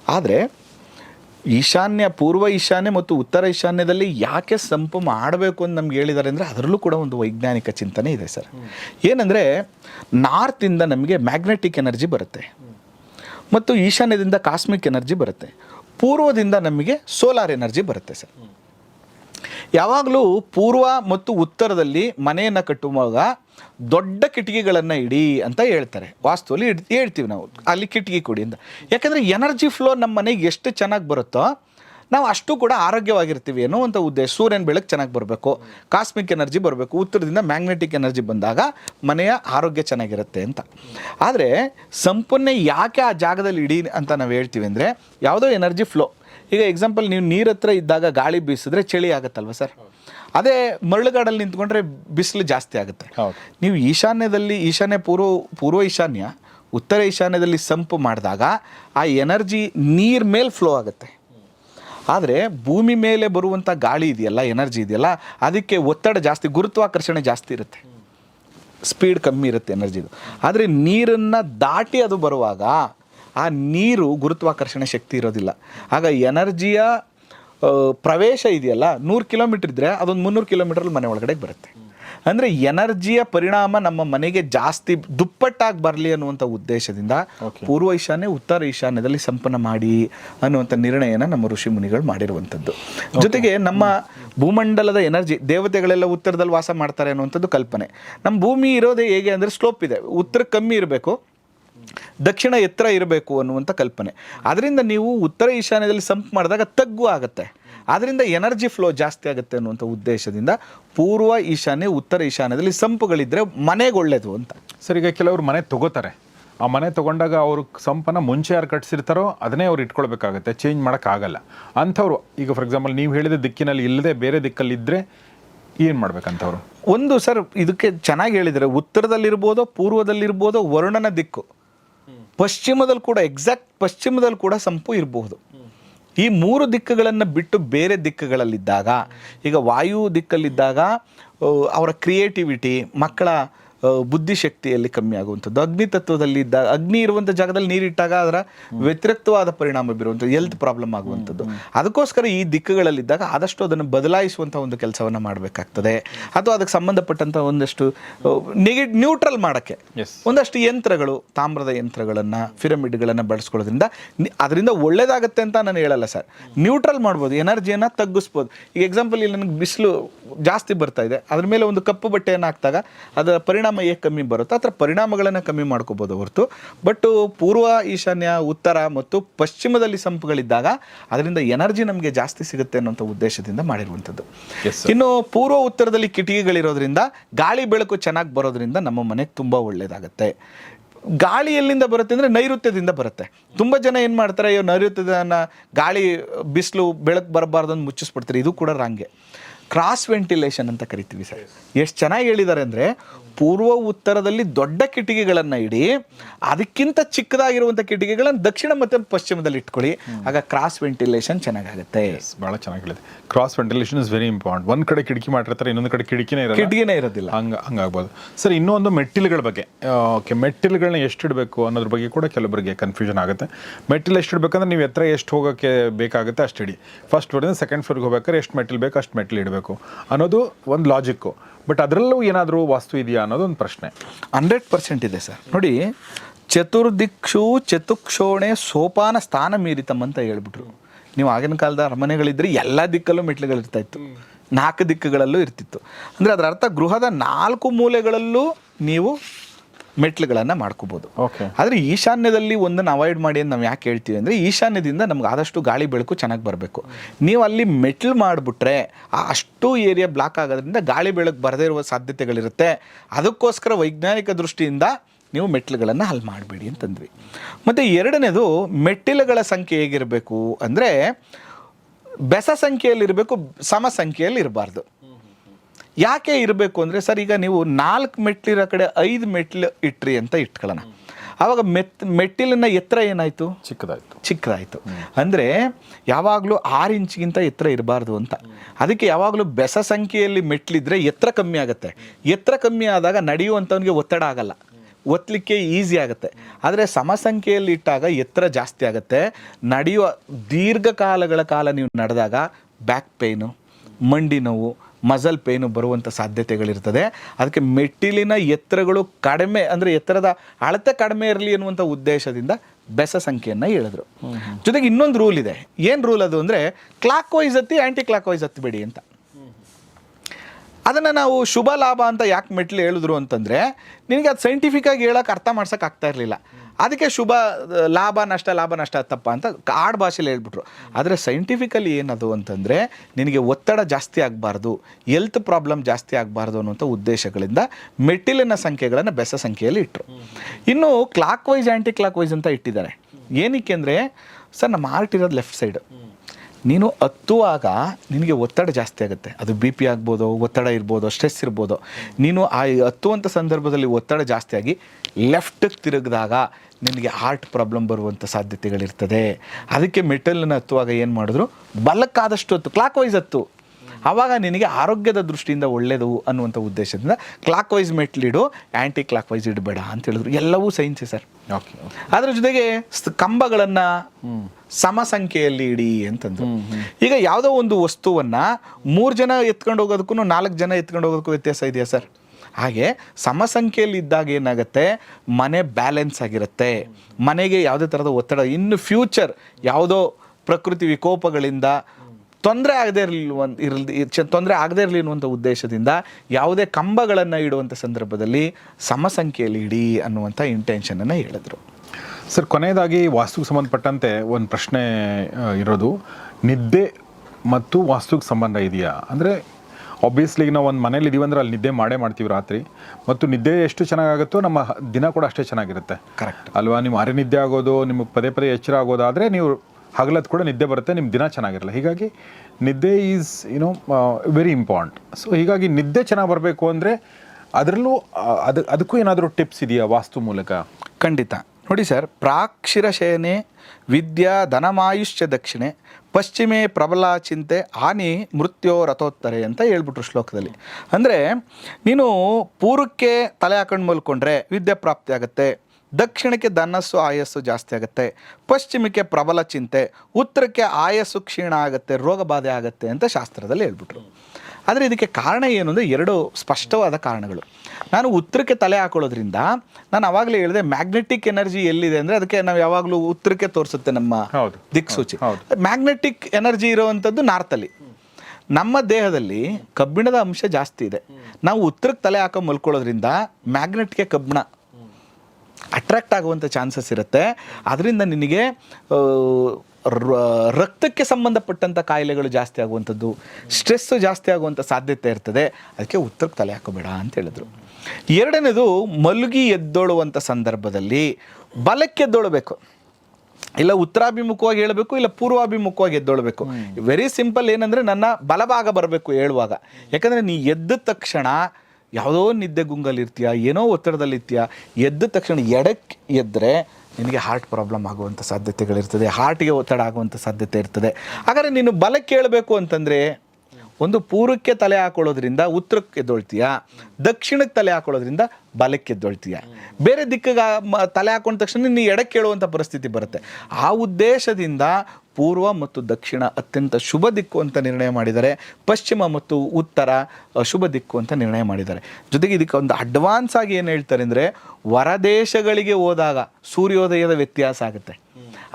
ಆದರೆ ಈಶಾನ್ಯ, ಪೂರ್ವ ಈಶಾನ್ಯ ಮತ್ತು ಉತ್ತರ ಈಶಾನ್ಯದಲ್ಲಿ ಯಾಕೆ ಸಂಪು ಮಾಡಬೇಕು ಅಂತ ನಮ್ಗೆ ಹೇಳಿದ್ದಾರೆ ಅಂದರೆ ಅದರಲ್ಲೂ ಕೂಡ ಒಂದು ವೈಜ್ಞಾನಿಕ ಚಿಂತನೆ ಇದೆ ಸರ್. ಏನಂದರೆ ನಾರ್ತಿಂದ ನಮಗೆ ಮ್ಯಾಗ್ನೆಟಿಕ್ ಎನರ್ಜಿ ಬರುತ್ತೆ ಮತ್ತು ಈಶಾನ್ಯದಿಂದ ಕಾಸ್ಮಿಕ್ ಎನರ್ಜಿ ಬರುತ್ತೆ. ಪೂರ್ವದಿಂದ ನಮಗೆ ಸೋಲಾರ್ ಎನರ್ಜಿ ಬರುತ್ತೆ ಸರ್. ಯಾವಾಗಲೂ ಪೂರ್ವ ಮತ್ತು ಉತ್ತರದಲ್ಲಿ ಮನೆಯನ್ನು ಕಟ್ಟುವಾಗ ದೊಡ್ಡ ಕಿಟಕಿಗಳನ್ನು ಇಡಿ ಅಂತ ಹೇಳ್ತಾರೆ. ವಾಸ್ತುವಲ್ಲಿ ಇಡ್, ಹೇಳ್ತೀವಿ ನಾವು. ಅಲ್ಲಿ ಕಿಟಕಿ ಕೊಡಿ ಅಂತ. ಯಾಕಂದರೆ ಎನರ್ಜಿ ಫ್ಲೋ ನಮ್ಮ ಮನೆಗೆ ಎಷ್ಟು ಚೆನ್ನಾಗಿ ಬರುತ್ತೋ ನಾವು ಅಷ್ಟು ಕೂಡ ಆರೋಗ್ಯವಾಗಿರ್ತೀವಿ ಅನ್ನೋ ಅಂತ ಉದ್ದೇಶ. ಸೂರ್ಯನ ಬೆಳಕು ಚೆನ್ನಾಗಿ ಬರಬೇಕು. ಕಾಸ್ಮಿಕ್ ಎನರ್ಜಿ ಬರಬೇಕು. ಉತ್ತರದಿಂದ ಮ್ಯಾಗ್ನೆಟಿಕ್ ಎನರ್ಜಿ ಬಂದಾಗ ಮನೆಯ ಆರೋಗ್ಯ ಚೆನ್ನಾಗಿರುತ್ತೆ ಅಂತ. ಆದರೆ ಸಂಪೂರ್ಣ ಯಾಕೆ ಆ ಜಾಗದಲ್ಲಿ ಇಡಿ ಅಂತ ನಾವು ಹೇಳ್ತೀವಿ ಅಂದರೆ ಯಾವುದೋ ಎನರ್ಜಿ ಫ್ಲೋ. ಈಗ ಎಕ್ಸಾಂಪಲ್ ನೀವು ನೀರ ಹತ್ರ ಇದ್ದಾಗ ಗಾಳಿ ಬೀಸಿದ್ರೆ ಚಳಿ ಆಗುತ್ತಲ್ವ ಸರ್? ಅದೇ ಮರಳುಗಾಡಲ್ಲಿ ನಿಂತ್ಕೊಂಡ್ರೆ ಬಿಸಿಲು ಜಾಸ್ತಿ ಆಗುತ್ತೆ. ನೀವು ಈಶಾನ್ಯದಲ್ಲಿ ಈಶಾನ್ಯ ಪೂರ್ವ ಪೂರ್ವ ಈಶಾನ್ಯ ಉತ್ತರ ಈಶಾನ್ಯದಲ್ಲಿ ಸಂಪು ಮಾಡಿದಾಗ ಆ ಎನರ್ಜಿ ನೀರ್ ಮೇಲೆ ಫ್ಲೋ ಆಗುತ್ತೆ. ಆದರೆ ಭೂಮಿ ಮೇಲೆ ಬರುವಂಥ ಗಾಳಿ ಇದೆಯಲ್ಲ ಎನರ್ಜಿ ಇದೆಯಲ್ಲ ಅದಕ್ಕೆ ಒತ್ತಡ ಜಾಸ್ತಿ ಗುರುತ್ವಾಕರ್ಷಣೆ ಜಾಸ್ತಿ ಇರುತ್ತೆ. ಸ್ಪೀಡ್ ಕಮ್ಮಿ ಇರುತ್ತೆ ಎನರ್ಜಿದು ಆದರೆ ನೀರನ್ನು ದಾಟಿ ಅದು ಬರುವಾಗ ಆ ನೀರು ಗುರುತ್ವಾಕರ್ಷಣೆ ಶಕ್ತಿ ಇರೋದಿಲ್ಲ. ಆಗ ಎನರ್ಜಿಯ ಪ್ರವೇಶ ಇದೆಯಲ್ಲ ನೂರು ಕಿಲೋಮೀಟ್ರ್ ಇದ್ದರೆ ಅದೊಂದು ಮುನ್ನೂರು ಕಿಲೋಮೀಟ್ರಲ್ಲಿ ಮನೆ ಒಳಗಡೆ ಬರುತ್ತೆ. ಅಂದರೆ ಎನರ್ಜಿಯ ಪರಿಣಾಮ ನಮ್ಮ ಮನೆಗೆ ಜಾಸ್ತಿ ದುಪ್ಪಟ್ಟಾಗಿ ಬರಲಿ ಅನ್ನುವಂಥ ಉದ್ದೇಶದಿಂದ ಪೂರ್ವ ಈಶಾನ್ಯ ಉತ್ತರ ಈಶಾನ್ಯದಲ್ಲಿ ಸಂಪನ್ನ ಮಾಡಿ ಅನ್ನುವಂಥ ನಿರ್ಣಯನ ನಮ್ಮ ಋಷಿ ಮುನಿಗಳು ಮಾಡಿರುವಂಥದ್ದು. ಜೊತೆಗೆ ನಮ್ಮ ಭೂಮಂಡಲದ ಎನರ್ಜಿ ದೇವತೆಗಳೆಲ್ಲ ಉತ್ತರದಲ್ಲಿ ವಾಸ ಮಾಡ್ತಾರೆ ಅನ್ನುವಂಥದ್ದು ಕಲ್ಪನೆ. ನಮ್ಮ ಭೂಮಿ ಇರೋದೇ ಹೇಗೆ ಅಂದರೆ ಸ್ಲೋಪ್ ಇದೆ. ಉತ್ತರ ಕಮ್ಮಿ ಇರಬೇಕು ದಕ್ಷಿಣ ಎತ್ತರ ಇರಬೇಕು ಅನ್ನುವಂಥ ಕಲ್ಪನೆ. ಅದರಿಂದ ನೀವು ಉತ್ತರ ಈಶಾನ್ಯದಲ್ಲಿ ಸಂಪ್ ಮಾಡಿದಾಗ ತಗ್ಗು ಆಗುತ್ತೆ. ಆದ್ದರಿಂದ ಎನರ್ಜಿ ಫ್ಲೋ ಜಾಸ್ತಿ ಆಗುತ್ತೆ ಅನ್ನುವಂಥ ಉದ್ದೇಶದಿಂದ ಪೂರ್ವ ಈಶಾನ್ಯ ಉತ್ತರ ಈಶಾನ್ಯದಲ್ಲಿ ಸಂಪುಗಳಿದ್ದರೆ ಮನೆಗೆ ಒಳ್ಳೇದು ಅಂತ. ಸರ್ ಈಗ ಕೆಲವರು ಮನೆ ತಗೋತಾರೆ. ಆ ಮನೆ ತಗೊಂಡಾಗ ಅವರು ಸಂಪನ್ನ ಮುಂಚೆ ಯಾರು ಕಟ್ಸಿರ್ತಾರೋ ಅದನ್ನೇ ಅವ್ರು ಇಟ್ಕೊಳ್ಬೇಕಾಗತ್ತೆ. ಚೇಂಜ್ ಮಾಡೋಕ್ಕಾಗಲ್ಲ. ಅಂಥವ್ರು ಈಗ ಫಾರ್ ಎಕ್ಸಾಂಪಲ್ ನೀವು ಹೇಳಿದ ದಿಕ್ಕಿನಲ್ಲಿ ಇಲ್ಲದೆ ಬೇರೆ ದಿಕ್ಕಲ್ಲಿ ಇದ್ದರೆ ಏನು ಮಾಡ್ಬೇಕಂತವ್ರು? ಒಂದು ಸರ್ ಇದಕ್ಕೆ ಚೆನ್ನಾಗಿ ಹೇಳಿದರೆ ಉತ್ತರದಲ್ಲಿರ್ಬೋದೋ ಪೂರ್ವದಲ್ಲಿರ್ಬೋದೋ ವರುಣನ ದಿಕ್ಕು. ಪಶ್ಚಿಮದಲ್ಲಿ ಕೂಡ ಎಕ್ಸಾಕ್ಟ್ ಪಶ್ಚಿಮದಲ್ಲಿ ಕೂಡ ಸಂಪು ಇರಬಹುದು. ಈ ಮೂರು ದಿಕ್ಕುಗಳನ್ನು ಬಿಟ್ಟು ಬೇರೆ ದಿಕ್ಕುಗಳಲ್ಲಿದ್ದಾಗ, ಈಗ ವಾಯು ದಿಕ್ಕಲ್ಲಿದ್ದಾಗ ಅವರ ಕ್ರಿಯೇಟಿವಿಟಿ ಮಕ್ಕಳ ಬುದ್ಧಿಶಕ್ತಿಯಲ್ಲಿ ಕಮ್ಮಿ ಆಗುವಂಥದ್ದು. ಅಗ್ನಿ ತತ್ವದಲ್ಲಿ ಇದ್ದ ಅಗ್ನಿ ಇರುವಂಥ ಜಾಗದಲ್ಲಿ ನೀರಿಟ್ಟಾಗ ಅದರ ವ್ಯತಿರಿಕ್ತವಾದ ಪರಿಣಾಮ ಬೀರುವಂಥದ್ದು ಹೆಲ್ತ್ ಪ್ರಾಬ್ಲಮ್ ಆಗುವಂಥದ್ದು. ಅದಕ್ಕೋಸ್ಕರ ಈ ದಿಕ್ಕುಗಳಲ್ಲಿದ್ದಾಗ ಆದಷ್ಟು ಅದನ್ನು ಬದಲಾಯಿಸುವಂಥ ಒಂದು ಕೆಲಸವನ್ನು ಮಾಡಬೇಕಾಗ್ತದೆ. ಅಥವಾ ಅದಕ್ಕೆ ಸಂಬಂಧಪಟ್ಟಂಥ ಒಂದಷ್ಟು ನೆಗೆಟ್ ನ್ಯೂಟ್ರಲ್ ಮಾಡೋಕ್ಕೆ. ಒಂದಷ್ಟು ಯಂತ್ರಗಳು ತಾಮ್ರದ ಯಂತ್ರಗಳನ್ನು ಪಿರಮಿಡ್ಗಳನ್ನು ಬಳಸ್ಕೊಳ್ಳೋದ್ರಿಂದ ಅದರಿಂದ ಒಳ್ಳೇದಾಗುತ್ತೆ ಅಂತ ನಾನು ಹೇಳಲ್ಲ ಸರ್. ನ್ಯೂಟ್ರಲ್ ಮಾಡ್ಬೋದು ಎನರ್ಜಿಯನ್ನು ತಗ್ಗಿಸ್ಬೋದು. ಈಗ ಎಕ್ಸಾಂಪಲ್ ಇಲ್ಲಿ ನನಗೆ ಬಿಸಿಲು ಜಾಸ್ತಿ ಬರ್ತಾ ಇದೆ. ಅದ್ರ ಮೇಲೆ ಒಂದು ಕಪ್ಪು ಬಟ್ಟೆಯನ್ನು ಹಾಕಿದಾಗ ಅದರ ಪರಿಣಾಮ ಹೇಗೆ ಕಮ್ಮಿ ಬರುತ್ತೋ ಆ ಥರ ಪರಿಣಾಮಗಳನ್ನು ಕಮ್ಮಿ ಮಾಡ್ಕೋಬೋದು ಹೊರತು. ಬಟ್ ಪೂರ್ವ ಈಶಾನ್ಯ ಉತ್ತರ ಮತ್ತು ಪಶ್ಚಿಮದಲ್ಲಿ ಸಂಪುಗಳಿದ್ದಾಗ ಅದರಿಂದ ಎನರ್ಜಿ ನಮಗೆ ಜಾಸ್ತಿ ಸಿಗುತ್ತೆ ಅನ್ನೋಂಥ ಉದ್ದೇಶದಿಂದ ಮಾಡಿರುವಂಥದ್ದು. ಇನ್ನು ಪೂರ್ವ ಉತ್ತರದಲ್ಲಿ ಕಿಟಕಿಗಳಿರೋದ್ರಿಂದ ಗಾಳಿ ಬೆಳಕು ಚೆನ್ನಾಗಿ ಬರೋದ್ರಿಂದ ನಮ್ಮ ಮನೆಗೆ ತುಂಬ ಒಳ್ಳೆಯದಾಗುತ್ತೆ ಗಾಳಿ ಎಲ್ಲಿಂದ ಬರುತ್ತೆ ಅಂದರೆ ನೈಋತ್ಯದಿಂದ ಬರುತ್ತೆ. ತುಂಬ ಜನ ಏನು ಮಾಡ್ತಾರೆ ಅಯ್ಯೋ ನೈಋತ್ಯದ ಗಾಳಿ ಬಿಸಿಲು ಬೆಳಕು ಬರಬಾರ್ದು ಅಂತ ಮುಚ್ಚಿಸ್ಬಿಡ್ತಾರೆ. ಇದು ಕೂಡ ರಾಂಗೆ ಕ್ರಾಸ್ ವೆಂಟಿಲೇಷನ್ ಅಂತ ಕರಿತೀವಿ ಸರ್ ಎಷ್ಟು ಚೆನ್ನಾಗಿ ಹೇಳಿದ್ದಾರೆ ಅಂದರೆ ಪೂರ್ವ ಉತ್ತರದಲ್ಲಿ ದೊಡ್ಡ ಕಿಟಕಿಗಳನ್ನು ಇಡಿ ಅದಕ್ಕಿಂತ ಚಿಕ್ಕದಾಗಿರುವಂಥ ಕಿಟಕಿಗಳನ್ನು ದಕ್ಷಿಣ ಮತ್ತು ಪಶ್ಚಿಮದಲ್ಲಿ ಇಟ್ಕೊಳ್ಳಿ. ಆಗ ಕ್ರಾಸ್ ವೆಂಟಿಲೇಷನ್ ಚೆನ್ನಾಗಾಗುತ್ತೆ. ಭಾಳ ಚೆನ್ನಾಗಿ ಹೇಳಿದೆ cross ventilation is very important ಒಂದು ಕಡೆ ಕಿಟಕಿ ಮಾಡಿರ್ತಾರೆ ಇನ್ನೊಂದು ಕಡೆ ಕಿಟಕಿನೇ ಇರಲ್ಲ. ಕಿಟಕಿನೇ ಇರೋದಿಲ್ಲ. ಹಂಗೆ ಹಂಗಾಗ್ಬೋದು. ಸರ್ ಇನ್ನೊಂದು ಮೆಟ್ಟಿಲುಗಳ ಬಗ್ಗೆ. ಓಕೆ ಮೆಟ್ಟಿಲುಗಳನ್ನ ಎಷ್ಟು ಇಡಬೇಕು ಅನ್ನೋದ್ರ ಬಗ್ಗೆ ಕೂಡ ಕೆಲವರಿಗೆ ಕನ್ಫ್ಯೂಷನ್ ಆಗುತ್ತೆ. ಮೆಟ್ಟಿಲು ಎಷ್ಟು ಇಡಬೇಕಂದ್ರೆ ನೀವು ಎತ್ತರ ಎಷ್ಟು ಹೋಗೋಕ್ಕೆ ಬೇಕಾಗುತ್ತೆ ಅಷ್ಟು ಇಡಿ. ಫಸ್ಟ್ ಫ್ಲೋರಿಂದ ಸೆಕೆಂಡ್ ಫ್ಲೋರ್ಗೆ ಹೋಗ್ಬೇಕಾದ್ರೆ ಎಷ್ಟು ಮೆಟ್ಟಿಲು ಬೇಕು ಅಷ್ಟು ಮೆಟ್ಟಿಲು ಇಡಬೇಕು ಅನ್ನೋದು ಒಂದು ಲಾಜಿಕ್ಕು ಬಟ್ ಅದರಲ್ಲೂ ಏನಾದರೂ ವಾಸ್ತು ಇದೆಯಾ ಅನ್ನೋದು ಒಂದು ಪ್ರಶ್ನೆ. ಹಂಡ್ರೆಡ್ ಪರ್ಸೆಂಟ್ ಇದೆ ಸರ್. ನೋಡಿ, ಚತುರ್ದಿಕ್ಷು ಚತುಕ್ಷೋಣೆ ಸೋಪಾನ ಸ್ಥಾನ ಮೀರಿತಮ್ ಅಂತ ಹೇಳ್ಬಿಟ್ರು. ನೀವು ಆಗಿನ ಕಾಲದ ಅರಮನೆಗಳಿದ್ರೆ ಎಲ್ಲ ದಿಕ್ಕಲ್ಲೂ ಮೆಟ್ಲುಗಳಿರ್ತಾ ಇತ್ತು. ನಾಲ್ಕು ದಿಕ್ಕುಗಳಲ್ಲೂ ಇರ್ತಿತ್ತು. ಅಂದರೆ ಅದರ ಅರ್ಥ ಗೃಹದ ನಾಲ್ಕು ಮೂಲೆಗಳಲ್ಲೂ ನೀವು ಮೆಟ್ಲುಗಳನ್ನು ಮಾಡ್ಕೋಬೋದು. ಓಕೆ ಆದರೆ ಈಶಾನ್ಯದಲ್ಲಿ ಒಂದನ್ನು ಅವಾಯ್ಡ್ ಮಾಡಿ ಅಂತ ನಾವು ಯಾಕೆ ಹೇಳ್ತೀವಿ ಅಂದರೆ ಈಶಾನ್ಯದಿಂದ ನಮ್ಗೆ ಆದಷ್ಟು ಗಾಳಿ ಬೆಳಕು ಚೆನ್ನಾಗಿ ಬರಬೇಕು. ನೀವು ಅಲ್ಲಿ ಮೆಟ್ಲು ಮಾಡಿಬಿಟ್ರೆ ಆ ಅಷ್ಟು ಏರಿಯಾ ಬ್ಲಾಕ್ ಆಗೋದ್ರಿಂದ ಗಾಳಿ ಬೆಳಕು ಬರದೇ ಇರುವ ಸಾಧ್ಯತೆಗಳಿರುತ್ತೆ. ಅದಕ್ಕೋಸ್ಕರ ವೈಜ್ಞಾನಿಕ ದೃಷ್ಟಿಯಿಂದ ನೀವು ಮೆಟ್ಲುಗಳನ್ನು ಅಲ್ಲಿ ಮಾಡಬೇಡಿ ಅಂತಂದ್ವಿ. ಮತ್ತು ಎರಡನೇದು ಮೆಟ್ಟಿಲುಗಳ ಸಂಖ್ಯೆ ಹೇಗಿರಬೇಕು ಅಂದರೆ ಬೆಸ ಸಂಖ್ಯೆಯಲ್ಲಿರಬೇಕು ಸಮ ಸಂಖ್ಯೆಯಲ್ಲಿ ಇರಬಾರ್ದು ಯಾಕೆ ಇರಬೇಕು ಅಂದರೆ ಸರ್ ಈಗ ನೀವು ನಾಲ್ಕು ಮೆಟ್ಲಿರೋ ಕಡೆ ಐದು ಮೆಟ್ಲು ಇಟ್ರಿ ಅಂತ ಇಟ್ಕೊಳ್ಳೋಣ. ಆವಾಗ ಮೆತ್ ಮೆಟ್ಟಿಲಿನ ಎತ್ತರ ಏನಾಯಿತು? ಚಿಕ್ಕದಾಯಿತು. ಚಿಕ್ಕದಾಯಿತು. ಅಂದರೆ ಯಾವಾಗಲೂ ಆರು ಇಂಚ್ಗಿಂತ ಎತ್ತರ ಇರಬಾರ್ದು ಅಂತ. ಅದಕ್ಕೆ ಯಾವಾಗಲೂ ಬೆಸ ಸಂಖ್ಯೆಯಲ್ಲಿ ಮೆಟ್ಲಿದ್ರೆ ಎತ್ತರ ಕಮ್ಮಿ ಆಗುತ್ತೆ. ಎತ್ತರ ಕಮ್ಮಿ ಆದಾಗ ನಡೆಯುವಂಥವನಿಗೆ ಒತ್ತಡ ಆಗಲ್ಲ. ಒತ್ತಲಿಕ್ಕೆ ಈಸಿ ಆಗುತ್ತೆ. ಆದರೆ ಸಮ ಸಂಖ್ಯೆಯಲ್ಲಿ ಇಟ್ಟಾಗ ಎತ್ತರ ಜಾಸ್ತಿ ಆಗುತ್ತೆ. ನಡೆಯುವ ದೀರ್ಘಕಾಲಗಳ ಕಾಲ ನೀವು ನಡೆದಾಗ ಬ್ಯಾಕ್ ಪೇಯ್ನು ಮಂಡಿ ನೋವು ಮಸಲ್ ಪೇನು ಬರುವಂಥ ಸಾಧ್ಯತೆಗಳಿರ್ತದೆ. ಅದಕ್ಕೆ ಮೆಟ್ಟಿಲಿನ ಎತ್ತರಗಳು ಕಡಿಮೆ ಅಂದರೆ ಎತ್ತರದ ಅಳತೆ ಕಡಿಮೆ ಇರಲಿ ಅನ್ನುವಂಥ ಉದ್ದೇಶದಿಂದ ಬೆಸ ಸಂಖ್ಯೆಯನ್ನು ಹೇಳಿದ್ರು. ಜೊತೆಗೆ ಇನ್ನೊಂದು ರೂಲ್ ಇದೆ. ಏನು ರೂಲ್ ಅದು ಅಂದರೆ ಕ್ಲಾಕ್ ವೈಸ್ ಹತ್ತಿ ಆ್ಯಂಟಿ ಕ್ಲಾಕ್ ವೈಸ್ ಹತ್ತಬೇಡಿ ಅಂತ. ಅದನ್ನು ನಾವು ಶುಭ ಲಾಭ ಅಂತ ಯಾಕೆ ಮೆಟ್ಲು ಹೇಳಿದ್ರು ಅಂತಂದರೆ ನಿನಗೆ ಅದು ಸೈಂಟಿಫಿಕ್ಕಾಗಿ ಹೇಳೋಕೆ ಅರ್ಥ ಮಾಡ್ಸೋಕ್ಕಾಗ್ತಾ ಇರಲಿಲ್ಲ. ಅದಕ್ಕೆ ಶುಭ, ಲಾಭ, ನಷ್ಟ ಲಾಭ, ನಷ್ಟ ತಪ್ಪ ಅಂತ ಆಡ್ ಭಾಷೆಲಿ ಹೇಳ್ಬಿಟ್ರು. ಆದರೆ ಸೈಂಟಿಫಿಕಲಿ ಏನದು ಅಂತಂದರೆ ನಿನಗೆ ಒತ್ತಡ ಜಾಸ್ತಿ ಆಗಬಾರ್ದು ಎಲ್ತ್ ಪ್ರಾಬ್ಲಮ್ ಜಾಸ್ತಿ ಆಗಬಾರ್ದು ಅನ್ನುವಂಥ ಉದ್ದೇಶಗಳಿಂದ ಮೆಟ್ಟಿಲಿನ ಸಂಖ್ಯೆಗಳನ್ನು ಬೆಸ ಸಂಖ್ಯೆಯಲ್ಲಿ ಇಟ್ಟರು ಇನ್ನು clockwise anticlockwise ಅಂತ ಇಟ್ಟಿದ್ದಾರೆ. ಏನಕ್ಕೆ ಅಂದರೆ, ಸರ್, ನಮ್ಮ ಆರ್ಟ್ ಇರೋದು ಲೆಫ್ಟ್ ಸೈಡು ನೀನು ಹತ್ತುವಾಗ ನಿನಗೆ ಒತ್ತಡ ಜಾಸ್ತಿ ಆಗುತ್ತೆ. ಅದು ಬಿ ಪಿ ಆಗ್ಬೋದು ಒತ್ತಡ ಇರ್ಬೋದು ಸ್ಟ್ರೆಸ್ ಇರ್ಬೋದು. ನೀನು ಆ ಹತ್ತುವಂಥ ಸಂದರ್ಭದಲ್ಲಿ ಒತ್ತಡ ಜಾಸ್ತಿಯಾಗಿ ಆಗಿ ಲೆಫ್ಟಿಗೆ ತಿರುಗಿದಾಗ ನಿನಗೆ ಹಾರ್ಟ್ ಪ್ರಾಬ್ಲಮ್ ಬರುವಂಥ ಸಾಧ್ಯತೆಗಳಿರ್ತದೆ. ಅದಕ್ಕೆ ಮೆಟಲನ್ನು ಹತ್ತುವಾಗ ಏನು ಮಾಡಿದ್ರು? ಬಲಕ್ಕಾದಷ್ಟು ಹತ್ತು ಕ್ಲಾಕ್ ವೈಸ್ ಹತ್ತು. ಆವಾಗ ನಿನಗೆ ಆರೋಗ್ಯದ ದೃಷ್ಟಿಯಿಂದ ಒಳ್ಳೆಯದು ಅನ್ನುವಂಥ ಉದ್ದೇಶದಿಂದ ಕ್ಲಾಕ್ ವೈಸ್ ಮೆಟ್ಲಿಡು ಆ್ಯಂಟಿ ಕ್ಲಾಕ್ ವೈಸ್ ಇಡಬೇಡ ಅಂತ ಹೇಳಿದ್ರು. ಎಲ್ಲವೂ ಸೈನ್ಸೇ ಸರ್. ಓಕೆ ಅದರ ಜೊತೆಗೆ ಕಂಬಗಳನ್ನ ಸಮ ಸಂಖ್ಯೆಯಲ್ಲಿ ಇಡಿ ಅಂತಂದ್ರು. ಈಗ ಯಾವುದೋ ಒಂದು ವಸ್ತುವನ್ನ ಮೂರು ಜನ ಎತ್ಕೊಂಡು ಹೋಗೋದಕ್ಕೂ ನಾಲ್ಕು ಜನ ಎತ್ಕೊಂಡು ಹೋಗೋದಕ್ಕೂ ವ್ಯತ್ಯಾಸ ಇದೆಯಾ ಸರ್? ಹಾಗೆ ಸಮ ಸಂಖ್ಯೆಯಲ್ಲಿ ಇದ್ದಾಗ ಏನಾಗುತ್ತೆ? ಮನೆ ಬ್ಯಾಲೆನ್ಸ್ ಆಗಿರುತ್ತೆ. ಮನೆಗೆ ಯಾವುದೇ ಥರದ ಒತ್ತಡ ಇನ್ನು ಫ್ಯೂಚರ್ ಯಾವುದೋ ಪ್ರಕೃತಿ ವಿಕೋಪಗಳಿಂದ ತೊಂದರೆ ಆಗದೇ ಇರಲಿ ಇರಲಿ ತೊಂದರೆ ಆಗದೇ ಇರಲಿ ಅನ್ನುವಂಥ ಉದ್ದೇಶದಿಂದ ಯಾವುದೇ ಕಂಬಗಳನ್ನು ಇಡುವಂಥ ಸಂದರ್ಭದಲ್ಲಿ ಸಮ ಸಂಖ್ಯೆಯಲ್ಲಿ ಇಡಿ ಅನ್ನುವಂಥ ಇಂಟೆನ್ಷನನ್ನು ಹೇಳಿದ್ರು. ಸರ್ ಕೊನೆಯದಾಗಿ ವಾಸ್ತುಗೆ ಸಂಬಂಧಪಟ್ಟಂತೆ ಒಂದು ಪ್ರಶ್ನೆ ಇರೋದು. ನಿದ್ದೆ ಮತ್ತು ವಾಸ್ತುಗೆ ಸಂಬಂಧ ಇದೆಯಾ? ಅಂದರೆ ಆಬ್ವಿಯಸ್ಲಿ ಈಗ ನಾವು ಒಂದು ಮನೇಲಿ ಇದೀವಿ ಅಂದ್ರೆ ಅಲ್ಲಿ ನಿದ್ದೆ ಮಾಡೇ ಮಾಡ್ತೀವಿ ರಾತ್ರಿ. ಮತ್ತು ನಿದ್ದೆ ಎಷ್ಟು ಚೆನ್ನಾಗಾಗುತ್ತೋ ನಮ್ಮ ದಿನ ಕೂಡ ಅಷ್ಟೇ ಚೆನ್ನಾಗಿರುತ್ತೆ. ಕರೆಕ್ಟ್ ಅಲ್ವಾ? ನೀವು ಅರೆ ನಿದ್ದೆ ಆಗೋದು ನಿಮಗೆ ಪದೇ ಪದೇ ಎಚ್ಚರ ಆಗೋದಾದರೆ ನೀವು ಹಗಲತ್ತು ಕೂಡ ನಿದ್ದೆ ಬರುತ್ತೆ ನಿಮ್ಮ ದಿನ ಚೆನ್ನಾಗಿರಲ್ಲ. ಹೀಗಾಗಿ ನಿದ್ದೆ is you know very important so ಹೀಗಾಗಿ ನಿದ್ದೆ ಚೆನ್ನಾಗಿ ಬರಬೇಕು ಅಂದರೆ ಅದರಲ್ಲೂ ಅದು ಅದಕ್ಕೂ ಏನಾದರೂ ಟಿಪ್ಸ್ ಇದೆಯಾ ವಾಸ್ತು ಮೂಲಕ? ಖಂಡಿತ. ನೋಡಿ ಸರ್, ಪ್ರಾಕ್ಷಿರಶಯನೆ ವಿದ್ಯಾ ಧನಮಾಯುಷ್ಯ ದಕ್ಷಿಣೆ, ಪಶ್ಚಿಮೆ ಪ್ರಬಲ ಚಿಂತೆ, ಹಾನಿ ಮೃತ್ಯೋ ರಥೋತ್ತರೆ ಅಂತ ಹೇಳ್ಬಿಟ್ರು ಶ್ಲೋಕದಲ್ಲಿ. ಅಂದರೆ ನೀನು ಪೂರ್ವಕ್ಕೆ ತಲೆ ಹಾಕೊಂಡು ಮಲ್ಕೊಂಡ್ರೆ ವಿದ್ಯೆ ಪ್ರಾಪ್ತಿ ಆಗುತ್ತೆ, ದಕ್ಷಿಣಕ್ಕೆ ಧನಸ್ಸು, ಆಯಸ್ಸು ಜಾಸ್ತಿ ಆಗುತ್ತೆ, ಪಶ್ಚಿಮಕ್ಕೆ ಪ್ರಬಲ ಚಿಂತೆ, ಉತ್ತರಕ್ಕೆ ಆಯಸ್ಸು ಕ್ಷೀಣ ಆಗುತ್ತೆ ರೋಗ ಬಾಧೆ ಆಗುತ್ತೆ ಅಂತ ಶಾಸ್ತ್ರದಲ್ಲಿ ಹೇಳ್ಬಿಟ್ರು. ಆದರೆ ಇದಕ್ಕೆ ಕಾರಣ ಏನು ಅಂದರೆ ಎರಡು ಸ್ಪಷ್ಟವಾದ ಕಾರಣಗಳು. ನಾನು ಉತ್ತರಕ್ಕೆ ತಲೆ ಹಾಕೊಳ್ಳೋದ್ರಿಂದ ನಾನು ಆವಾಗಲೇ ಹೇಳಿದೆ ಮ್ಯಾಗ್ನೆಟಿಕ್ ಎನರ್ಜಿ ಎಲ್ಲಿದೆ ಅಂದರೆ ಅದಕ್ಕೆ ನಾವು ಯಾವಾಗಲೂ ಉತ್ತರಕ್ಕೆ ತೋರಿಸುತ್ತೆ ನಮ್ಮ ಹೌದು. ದಿಕ್ಸೂಚಿ. ಹೌದು. ಮ್ಯಾಗ್ನೆಟಿಕ್ ಎನರ್ಜಿ ಇರುವಂಥದ್ದು ನಾರ್ತಲ್ಲಿ ನಮ್ಮ ದೇಹದಲ್ಲಿ ಕಬ್ಬಿಣದ ಅಂಶ ಜಾಸ್ತಿ ಇದೆ. ನಾವು ಉತ್ತರಕ್ಕೆ ತಲೆ ಹಾಕೋ ಮಲ್ಕೊಳ್ಳೋದ್ರಿಂದ ಮ್ಯಾಗ್ನೆಟ್ಗೆ ಕಬ್ಬಿಣ ಅಟ್ರಾಕ್ಟ್ ಆಗುವಂಥ ಚಾನ್ಸಸ್ ಇರುತ್ತೆ. ಅದರಿಂದ ನಿನಗೆ ರಕ್ತಕ್ಕೆ ಸಂಬಂಧಪಟ್ಟಂಥ ಕಾಯಿಲೆಗಳು ಜಾಸ್ತಿ ಆಗುವಂಥದ್ದು ಸ್ಟ್ರೆಸ್ಸು ಜಾಸ್ತಿ ಆಗುವಂಥ ಸಾಧ್ಯತೆ ಇರ್ತದೆ. ಅದಕ್ಕೆ ಉತ್ತರಕ್ಕೆ ತಲೆ ಹಾಕೋಬೇಡ ಅಂತ ಹೇಳಿದ್ರು. ಎರಡನೇದು ಮಲಗಿ ಎದ್ದೊಳುವಂಥ ಸಂದರ್ಭದಲ್ಲಿ ಬಲಕ್ಕೆ ಎದ್ದೋಳಬೇಕು. ಇಲ್ಲ ಉತ್ತರಾಭಿಮುಖವಾಗಿ ಹೇಳಬೇಕು ಇಲ್ಲ ಪೂರ್ವಾಭಿಮುಖವಾಗಿ ಎದ್ದೊಳ್ಬೇಕು. ವೆರಿ ಸಿಂಪಲ್ ಏನಂದರೆ ನನ್ನ ಬಲಭಾಗ ಬರಬೇಕು ಹೇಳುವಾಗ. ಯಾಕಂದರೆ ನೀ ಎದ್ದ ತಕ್ಷಣ ಯಾವುದೋ ನಿದ್ದೆ ಗುಂಗಲ್ಲಿರ್ತೀಯ ಏನೋ ಒತ್ತಡದಲ್ಲಿರ್ತೀಯ ಎದ್ದ ತಕ್ಷಣ ಎಡಕ್ಕೆ ಎದ್ದರೆ ನಿನಗೆ ಹಾರ್ಟ್ ಪ್ರಾಬ್ಲಮ್ ಆಗುವಂಥ ಸಾಧ್ಯತೆಗಳಿರ್ತದೆ ಹಾರ್ಟ್ಗೆ ಒತ್ತಡ ಆಗುವಂಥ ಸಾಧ್ಯತೆ ಇರ್ತದೆ. ಹಾಗಾದರೆ ನೀನು ಬಲಕ್ಕೆ ಹೇಳಬೇಕು ಅಂತಂದರೆ, ಒಂದು ಪೂರ್ವಕ್ಕೆ ತಲೆ ಹಾಕೊಳ್ಳೋದ್ರಿಂದ ಉತ್ತರಕ್ಕೆ ಎದ್ದೊಳ್ತೀಯ? ದಕ್ಷಿಣಕ್ಕೆ ತಲೆ ಹಾಕೊಳ್ಳೋದ್ರಿಂದ ಬಲಕ್ಕೆ ಎದ್ದೊಳ್ತೀಯ ಬೇರೆ ದಿಕ್ಕಿಗೆ ತಲೆ ಹಾಕೊಂಡ ತಕ್ಷಣ ನೀನು ಎಡಕ್ಕೆ ಕೇಳುವಂಥ ಪರಿಸ್ಥಿತಿ ಬರುತ್ತೆ. ಆ ಉದ್ದೇಶದಿಂದ ಪೂರ್ವ ಮತ್ತು ದಕ್ಷಿಣ ಅತ್ಯಂತ ಶುಭ ದಿಕ್ಕು ಅಂತ ನಿರ್ಣಯ ಮಾಡಿದ್ದಾರೆ ಪಶ್ಚಿಮ ಮತ್ತು ಉತ್ತರ ಅಶುಭ ದಿಕ್ಕು ಅಂತ ನಿರ್ಣಯ ಮಾಡಿದ್ದಾರೆ ಜೊತೆಗೆ ಇದಕ್ಕೆ ಒಂದು ಅಡ್ವಾನ್ಸ್ ಆಗಿ ಏನು ಹೇಳ್ತಾರೆ ಅಂದರೆ ಹೊರದೇಶಗಳಿಗೆ ಹೋದಾಗ ಸೂರ್ಯೋದಯದ ವ್ಯತ್ಯಾಸ ಆಗುತ್ತೆ.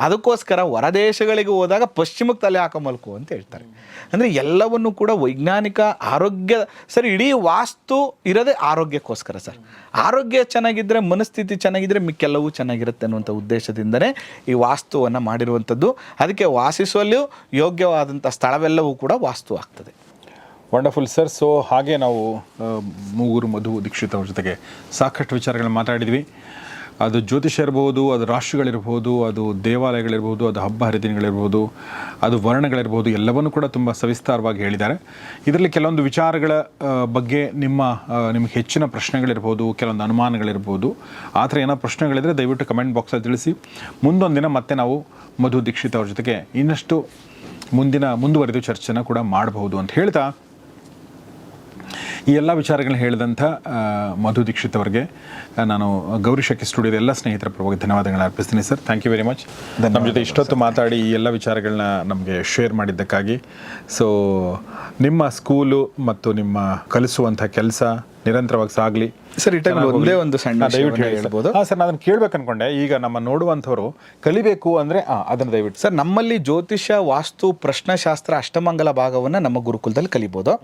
ಅದಕ್ಕೋಸ್ಕರ ಹೊರದೇಶಗಳಿಗೆ ಹೋದಾಗ ಪಶ್ಚಿಮಕ್ಕೆ ತಲೆ ಹಾಕೋ ಮಲ್ಕು ಅಂತ ಹೇಳ್ತಾರೆ. ಅಂದರೆ ಎಲ್ಲವನ್ನು ಕೂಡ ವೈಜ್ಞಾನಿಕ ಆರೋಗ್ಯ, ಸರ್, ಇಡೀ ವಾಸ್ತು ಇರೋದೇ ಆರೋಗ್ಯಕ್ಕೋಸ್ಕರ ಸರ್. ಆರೋಗ್ಯ ಚೆನ್ನಾಗಿದ್ದರೆ ಮನಸ್ಥಿತಿ ಚೆನ್ನಾಗಿದ್ದರೆ ಮಿಕ್ಕೆಲ್ಲವೂ ಚೆನ್ನಾಗಿರುತ್ತೆ ಅನ್ನುವಂಥ ಉದ್ದೇಶದಿಂದನೇ ಈ ವಾಸ್ತುವನ್ನು ಮಾಡಿರುವಂಥದ್ದು. ಅದಕ್ಕೆ ವಾಸಿಸುವಲ್ಲೂ ಯೋಗ್ಯವಾದಂಥ ಸ್ಥಳವೆಲ್ಲವೂ ಕೂಡ ವಾಸ್ತು ಆಗ್ತದೆ ವಂಡರ್ಫುಲ್ ಸರ್ ಸೊ ಹಾಗೆ ನಾವು ಮೂಗೂರು ಮಧು ದೀಕ್ಷಿತ್ ಅವ್ರ ಜೊತೆಗೆ ಸಾಕಷ್ಟು ವಿಚಾರಗಳನ್ನ ಮಾತಾಡಿದ್ವಿ. ಅದು ಜ್ಯೋತಿಷ ಇರಬಹುದು ಅದು ರಾಶಿಗಳಿರ್ಬೋದು ಅದು ದೇವಾಲಯಗಳಿರ್ಬೋದು, ಅದು ಹಬ್ಬ ಹರಿದಿನಗಳಿರ್ಬೋದು, ಅದು ವರ್ಣಗಳಿರ್ಬೋದು, ಎಲ್ಲವನ್ನೂ ಕೂಡ ತುಂಬ ಸವಿಸ್ತಾರವಾಗಿ ಹೇಳಿದ್ದಾರೆ. ಇದರಲ್ಲಿ ಕೆಲವೊಂದು ವಿಚಾರಗಳ ಬಗ್ಗೆ ನಿಮ್ಮ ನಿಮಗೆ ಹೆಚ್ಚಿನ ಪ್ರಶ್ನೆಗಳಿರ್ಬೋದು, ಕೆಲವೊಂದು ಅನುಮಾನಗಳಿರ್ಬೋದು. ಆ ಥರ ಏನೋ ಪ್ರಶ್ನೆಗಳಿದ್ರೆ ದಯವಿಟ್ಟು ಕಮೆಂಟ್ ಬಾಕ್ಸಲ್ಲಿ ತಿಳಿಸಿ. ಮುಂದೊಂದು ದಿನ ಮತ್ತೆ ನಾವು ಮಧು ದೀಕ್ಷಿತ್ ಅವ್ರ ಜೊತೆಗೆ ಇನ್ನಷ್ಟು ಮುಂದಿನ, ಮುಂದುವರೆದು ಚರ್ಚೆನ ಕೂಡ ಮಾಡಬಹುದು ಅಂತ ಹೇಳ್ತಾ ಈ ಎಲ್ಲ ವಿಚಾರಗಳನ್ನ ಹೇಳಿದಂಥ ಮಧು ದೀಕ್ಷಿತ್ ಅವರಿಗೆ ನಾನು ಗೌರಿ ಶಕ್ತಿ ಸ್ಟುಡಿಯೋದ ಎಲ್ಲ ಸ್ನೇಹಿತರ ಪರವಾಗಿ ಧನ್ಯವಾದಗಳನ್ನ ಅರ್ಪಿಸ್ತೀನಿ sir. Thank you very much ನಮ್ಮ ಜೊತೆ ಇಷ್ಟೊತ್ತು ಮಾತಾಡಿ ಈ ಎಲ್ಲ ವಿಚಾರಗಳನ್ನ ನಮಗೆ ಶೇರ್ ಮಾಡಿದ್ದಕ್ಕಾಗಿ. ಸೊ ನಿಮ್ಮ ಸ್ಕೂಲು ಮತ್ತು ನಿಮ್ಮ ಕಲಿಸುವಂಥ ಕೆಲಸ ನಿರಂತರವಾಗಿ ಸಾಗಲಿ. ಸರ್, ಈ ಒಂದೇ ಒಂದು ಸಣ್ಣ ದಯವಿಟ್ಟು ಹೇಳ್ಬೋದು? ಹಾಂ ಸರ್ ನಾನು ಅದನ್ನು ಕೇಳ್ಬೇಕು ಅನ್ಕೊಂಡೆ. ಈಗ ನಮ್ಮ ನೋಡುವಂಥವ್ರು ಕಲಿಬೇಕು ಅಂದರೆ ಅದನ್ನು ದಯವಿಟ್ಟು. ಸರ್ ನಮ್ಮಲ್ಲಿ ಜ್ಯೋತಿಷ್ಯ ವಾಸ್ತು ಪ್ರಶ್ನಶಾಸ್ತ್ರ ಅಷ್ಟಮಂಗಲ ಭಾಗವನ್ನು ನಮ್ಮ ಗುರುಕುಲದಲ್ಲಿ ಕಲಿಬೋದು.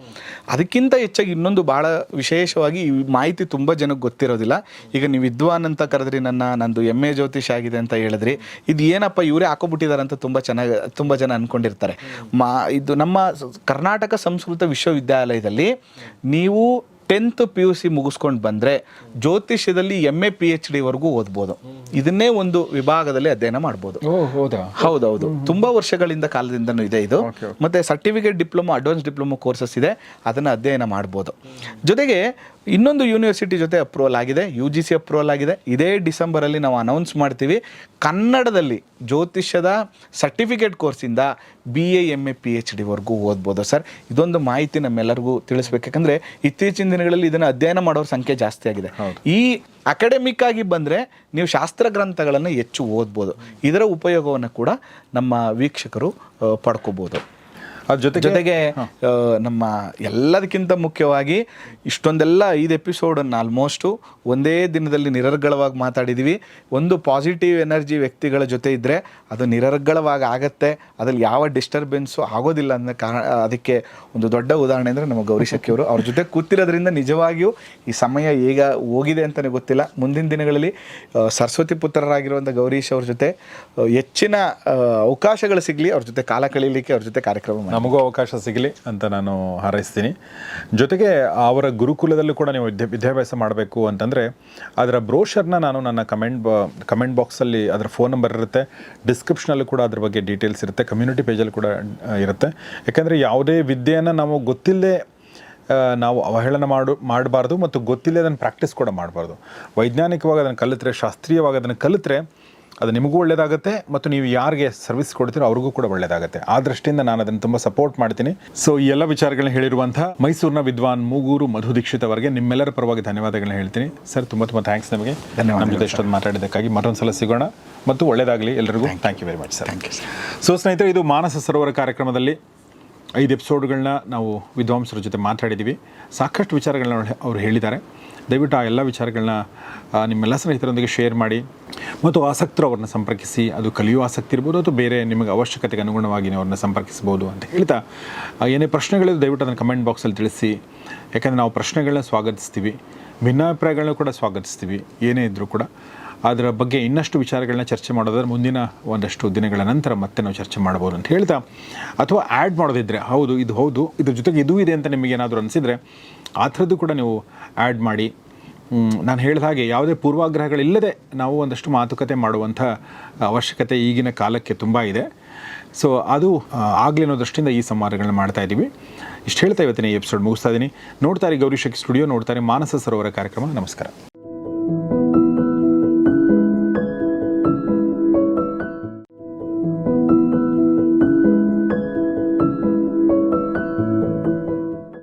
ಅದಕ್ಕಿಂತ ಹೆಚ್ಚಾಗಿ ಇನ್ನೊಂದು ಭಾಳ ವಿಶೇಷವಾಗಿ ಈ ಮಾಹಿತಿ ತುಂಬ ಜನಕ್ಕೆ ಗೊತ್ತಿರೋದಿಲ್ಲ. ಈಗ ನೀವು ವಿದ್ವಾನ್ ಅಂತ ಕರೆದ್ರಿ ನನ್ನ ನಂದು ಎಂ ಎ ಜ್ಯೋತಿಷ ಆಗಿದೆ ಅಂತ ಹೇಳಿದ್ರಿ. ಇದು ಏನಪ್ಪ ಇವರೇ ಹಾಕೋಬಿಟ್ಟಿದ್ದಾರೆ ಅಂತ ತುಂಬ ಚೆನ್ನಾಗಿ ತುಂಬ ಜನ ಅಂದ್ಕೊಂಡಿರ್ತಾರೆ ಮಾ ಇದು ನಮ್ಮ ಕರ್ನಾಟಕ ಸಂಸ್ಕೃತ ವಿಶ್ವವಿದ್ಯಾಲಯದಲ್ಲಿ ನೀವು ಟೆಂತ್ ಪಿ ಯು ಸಿ ಮುಗಿಸ್ಕೊಂಡು ಬಂದರೆ ಜ್ಯೋತಿಷ್ಯದಲ್ಲಿ ಎಂ ಎ ಪಿ ಎಚ್ ಡಿವರೆಗೂ ಓದ್ಬೋದು. ಇದನ್ನೇ ಒಂದು ವಿಭಾಗದಲ್ಲಿ ಅಧ್ಯಯನ ಮಾಡ್ಬೋದು. ಹೌದೌದು. ತುಂಬಾ ವರ್ಷಗಳಿಂದ ಕಾಲದಿಂದನೂ ಇದೆ ಇದು. ಮತ್ತೆ certificate diploma advance diploma courses ಇದೆ. ಅದನ್ನು ಅಧ್ಯಯನ ಮಾಡ್ಬೋದು. ಜೊತೆಗೆ ಇನ್ನೊಂದು ಯೂನಿವರ್ಸಿಟಿ ಜೊತೆ ಅಪ್ರೂವಲ್ ಆಗಿದೆ. ಯು ಜಿ ಸಿ ಅಪ್ರೂವಲ್ ಆಗಿದೆ. ಇದೇ ಡಿಸೆಂಬರಲ್ಲಿ ನಾವು ಅನೌನ್ಸ್ ಮಾಡ್ತೀವಿ. ಕನ್ನಡದಲ್ಲಿ ಜ್ಯೋತಿಷ್ಯದ certificate ಕೋರ್ಸಿಂದ B A M A P H ಡಿವರೆಗೂ ಓದ್ಬೋದು ಸರ್. ಇದೊಂದು ಮಾಹಿತಿ ನಮ್ಮೆಲ್ಲರಿಗೂ ತಿಳಿಸ್ಬೇಕು. ಯಾಕಂದರೆ ಇತ್ತೀಚಿನ ದಿನಗಳಲ್ಲಿ ಇದನ್ನು ಅಧ್ಯಯನ ಮಾಡೋರ ಸಂಖ್ಯೆ ಜಾಸ್ತಿ ಆಗಿದೆ. ಈ ಅಕಾಡೆಮಿಕ್ ಆಗಿ ಬಂದರೆ ನೀವು ಶಾಸ್ತ್ರ ಗ್ರಂಥಗಳನ್ನು ಹೆಚ್ಚು ಓದ್ಬೋದು. ಇದರ ಉಪಯೋಗವನ್ನು ಕೂಡ ನಮ್ಮ ವೀಕ್ಷಕರು ಪಡ್ಕೋಬೋದು. ಅದ್ರ ಜೊತೆಗೆ ಜೊತೆಗೆ ನಮ್ಮ ಎಲ್ಲದಕ್ಕಿಂತ ಮುಖ್ಯವಾಗಿ ಇಷ್ಟೊಂದೆಲ್ಲ ಐದು ಎಪಿಸೋಡನ್ನು ಆಲ್ಮೋಸ್ಟು ಒಂದೇ ದಿನದಲ್ಲಿ ನಿರರ್ಗಳವಾಗಿ ಮಾತಾಡಿದೀವಿ. ಒಂದು ಪಾಸಿಟಿವ್ ಎನರ್ಜಿ ವ್ಯಕ್ತಿಗಳ ಜೊತೆ ಇದ್ದರೆ ಅದು ನಿರರ್ಗಳವಾಗಿ ಆಗತ್ತೆ. ಅದ್ರಲ್ಲಿ ಯಾವ ಡಿಸ್ಟರ್ಬೆನ್ಸು ಆಗೋದಿಲ್ಲ ಅನ್ನೋ ಕಾರಣ ಅದಕ್ಕೆ ಒಂದು ದೊಡ್ಡ ಉದಾಹರಣೆ ಅಂದರೆ ನಮ್ಮ ಗೌರಿ ಅವರು. ಅವ್ರ ಜೊತೆ ಕೂತಿರೋದ್ರಿಂದ ನಿಜವಾಗಿಯೂ ಈ ಸಮಯ ಈಗ ಹೋಗಿದೆ ಅಂತಲೇ ಗೊತ್ತಿಲ್ಲ. ಮುಂದಿನ ದಿನಗಳಲ್ಲಿ ಸರಸ್ವತಿ ಪುತ್ರರಾಗಿರುವಂಥ ಗೌರೀಶ್ ಅವ್ರ ಜೊತೆ ಹೆಚ್ಚಿನ ಅವಕಾಶಗಳು ಸಿಗಲಿ ಅವ್ರ ಜೊತೆ ಕಾಲ ಕಳೀಲಿಕ್ಕೆ ಅವ್ರ ಜೊತೆ ಕಾರ್ಯಕ್ರಮ ಮಾಡಿ. ನಮಗೂ ಅವಕಾಶ ಸಿಗಲಿ ಅಂತ ನಾನು ಹಾರೈಸ್ತೀನಿ. ಜೊತೆಗೆ ಅವರ ಗುರುಕುಲದಲ್ಲೂ ಕೂಡ ನೀವು ವಿದ್ಯಾ, ವಿದ್ಯಾಭ್ಯಾಸ ಮಾಡಬೇಕು ಅಂತಂದರೆ ಅದರ ಬ್ರೋಷರ್ನ ನಾನು ನನ್ನ ಕಮೆಂಟ್ ಬಾ, ಕಮೆಂಟ್ ಬಾಕ್ಸಲ್ಲಿ ಅದರ ಫೋನ್ ನಂಬರ್ ಇರುತ್ತೆ. ಡಿಸ್ಕ್ರಿಪ್ಷನಲ್ಲೂ ಕೂಡ ಅದ್ರ ಬಗ್ಗೆ ಡೀಟೇಲ್ಸ್ ಇರುತ್ತೆ. ಕಮ್ಯುನಿಟಿ ಪೇಜಲ್ಲಿ ಕೂಡ ಇರುತ್ತೆ. ಯಾಕೆಂದರೆ ಯಾವುದೇ ವಿದ್ಯೆಯನ್ನು ನಾವು ಗೊತ್ತಿಲ್ಲದೆ ನಾವು ಅವಹೇಳನ ಮಾಡು, ಮಾಡಬಾರ್ದು ಮತ್ತು ಗೊತ್ತಿಲ್ಲದೆ ಅದನ್ನು ಪ್ರಾಕ್ಟೀಸ್ ಕೂಡ ಮಾಡಬಾರ್ದು. ವೈಜ್ಞಾನಿಕವಾಗಿ ಅದನ್ನು ಕಲಿತರೆ, ಶಾಸ್ತ್ರೀಯವಾಗಿ ಅದನ್ನು ಕಲಿತ್ರೆ ಅದು ನಿಮಗೂ ಒಳ್ಳೆಯದಾಗುತ್ತೆ ಮತ್ತು ನೀವು ಯಾರಿಗೆ ಸರ್ವಿಸ್ ಕೊಡ್ತೀರೋ ಅವ್ರಿಗೂ ಕೂಡ ಒಳ್ಳೆಯದಾಗುತ್ತೆ ಆ ದೃಷ್ಟಿಯಿಂದ ನಾನು ಅದನ್ನು ತುಂಬ ಸಪೋರ್ಟ್ ಮಾಡ್ತೀನಿ. ಸೊ ಈ ಎಲ್ಲ ವಿಚಾರಗಳನ್ನ ಹೇಳಿರುವಂತಹ ಮೈಸೂರಿನ ವಿದ್ವಾನ್ ಮೂಗೂರು ಮಧು ದೀಕ್ಷಿತ್ ಅವರಿಗೆ ನಿಮ್ಮೆಲ್ಲರ ಪರವಾಗಿ ಧನ್ಯವಾದಗಳನ್ನ ಹೇಳ್ತೀನಿ. ಸರ್ ತುಂಬ ತುಂಬ ಥ್ಯಾಂಕ್ಸ್ ನಮಗೆ. ಧನ್ಯವಾದ ನಮ್ಮ ಜೊತೆ ಇಷ್ಟೊಂದು ಮಾತಾಡಿದ್ದಕ್ಕಾಗಿ ಮತ್ತೊಂದು ಸಲ ಸಿಗೋಣ. ಮತ್ತು ಒಳ್ಳೆಯದಾಗಲಿ ಎಲ್ಲರಿಗೂ thank you very much sir thank you so ಸ್ನೇಹಿತರೆ ಇದು ಮಾನಸ ಸರೋವರ ಕಾರ್ಯಕ್ರಮದಲ್ಲಿ ಐದು ಎಪಿಸೋಡ್ಗಳನ್ನ ನಾವು ವಿದ್ವಾಂಸರ ಜೊತೆ ಮಾತಾಡಿದ್ದೀವಿ. ಸಾಕಷ್ಟು ವಿಚಾರಗಳನ್ನ ಅವ್ರು ಹೇಳಿದ್ದಾರೆ. ದಯವಿಟ್ಟು ಆ ಎಲ್ಲ ವಿಚಾರಗಳನ್ನ ನಿಮ್ಮೆಲ್ಲ ಸ್ನೇಹಿತರೊಂದಿಗೆ ಶೇರ್ ಮಾಡಿ. ಮತ್ತು ಆಸಕ್ತರು ಅವ್ರನ್ನ ಸಂಪರ್ಕಿಸಿ, ಅದು ಕಲಿಯುವ ಆಸಕ್ತಿ ಇರ್ಬೋದು ಅಥವಾ ಬೇರೆ ನಿಮಗೆ ಅವಶ್ಯಕತೆಗೆ ಅನುಗುಣವಾಗಿ ಅವ್ರನ್ನ ಸಂಪರ್ಕಿಸ್ಬೋದು ಅಂತ ಹೇಳ್ತಾ ಏನೇ ಪ್ರಶ್ನೆಗಳಿದ್ದು ದಯವಿಟ್ಟು ಅದನ್ನು ಕಮೆಂಟ್ ಬಾಕ್ಸಲ್ಲಿ ತಿಳಿಸಿ. ಯಾಕಂದರೆ ನಾವು ಪ್ರಶ್ನೆಗಳನ್ನ ಸ್ವಾಗತಿಸ್ತೀವಿ ಭಿನ್ನಾಭಿಪ್ರಾಯಗಳನ್ನ ಕೂಡ ಸ್ವಾಗತಿಸ್ತೀವಿ, ಏನೇ ಇದ್ದರೂ ಕೂಡ. ಅದರ ಬಗ್ಗೆ ಇನ್ನಷ್ಟು ವಿಚಾರಗಳನ್ನ ಚರ್ಚೆ ಮಾಡೋದಾದ್ರೆ ಮುಂದಿನ ಒಂದಷ್ಟು ದಿನಗಳ ನಂತರ ಮತ್ತೆ ನಾವು ಚರ್ಚೆ ಮಾಡ್ಬೋದು ಅಂತ ಹೇಳ್ತಾ, ಅಥವಾ ಆ್ಯಡ್ ಮಾಡೋದಿದ್ರೆ, ಹೌದು, ಇದು ಹೌದು, ಇದ್ರ ಜೊತೆಗೆ ಇದೂ ಇದೆ ಅಂತ ನಿಮಗೇನಾದರೂ ಅನಿಸಿದರೆ ಆ ಥರದ್ದು ಕೂಡ ನೀವು ಆ್ಯಡ್ ಮಾಡಿ. ನಾನು ಹೇಳಿದ ಹಾಗೆ ಯಾವುದೇ ಪೂರ್ವಾಗ್ರಹಗಳಿಲ್ಲದೆ ನಾವು ಒಂದಷ್ಟು ಮಾತುಕತೆ ಮಾಡುವಂಥ ಅವಶ್ಯಕತೆ ಈಗಿನ ಕಾಲಕ್ಕೆ ತುಂಬ ಇದೆ. ಸೊ ಅದು ಆಗಲಿ ಅನ್ನೋ ದೃಷ್ಟಿಯಿಂದ ಈ ಸಂವಾದಗಳನ್ನ ಮಾಡ್ತಾ ಇದ್ದೀವಿ. ಇಷ್ಟು ಹೇಳ್ತಾ ಇವತ್ತಿನ ಈ ಎಪಿಸೋಡ್ ಮುಗಿಸ್ತಾ ಇದ್ದೀನಿ. ನೋಡ್ತಾರೆ ಗೌರಿ ಶಕ್ತಿ ಸ್ಟುಡಿಯೋ ನೋಡ್ತಾರೆ ಮಾನಸ ಸರೋವರ ಕಾರ್ಯಕ್ರಮ. ನಮಸ್ಕಾರ.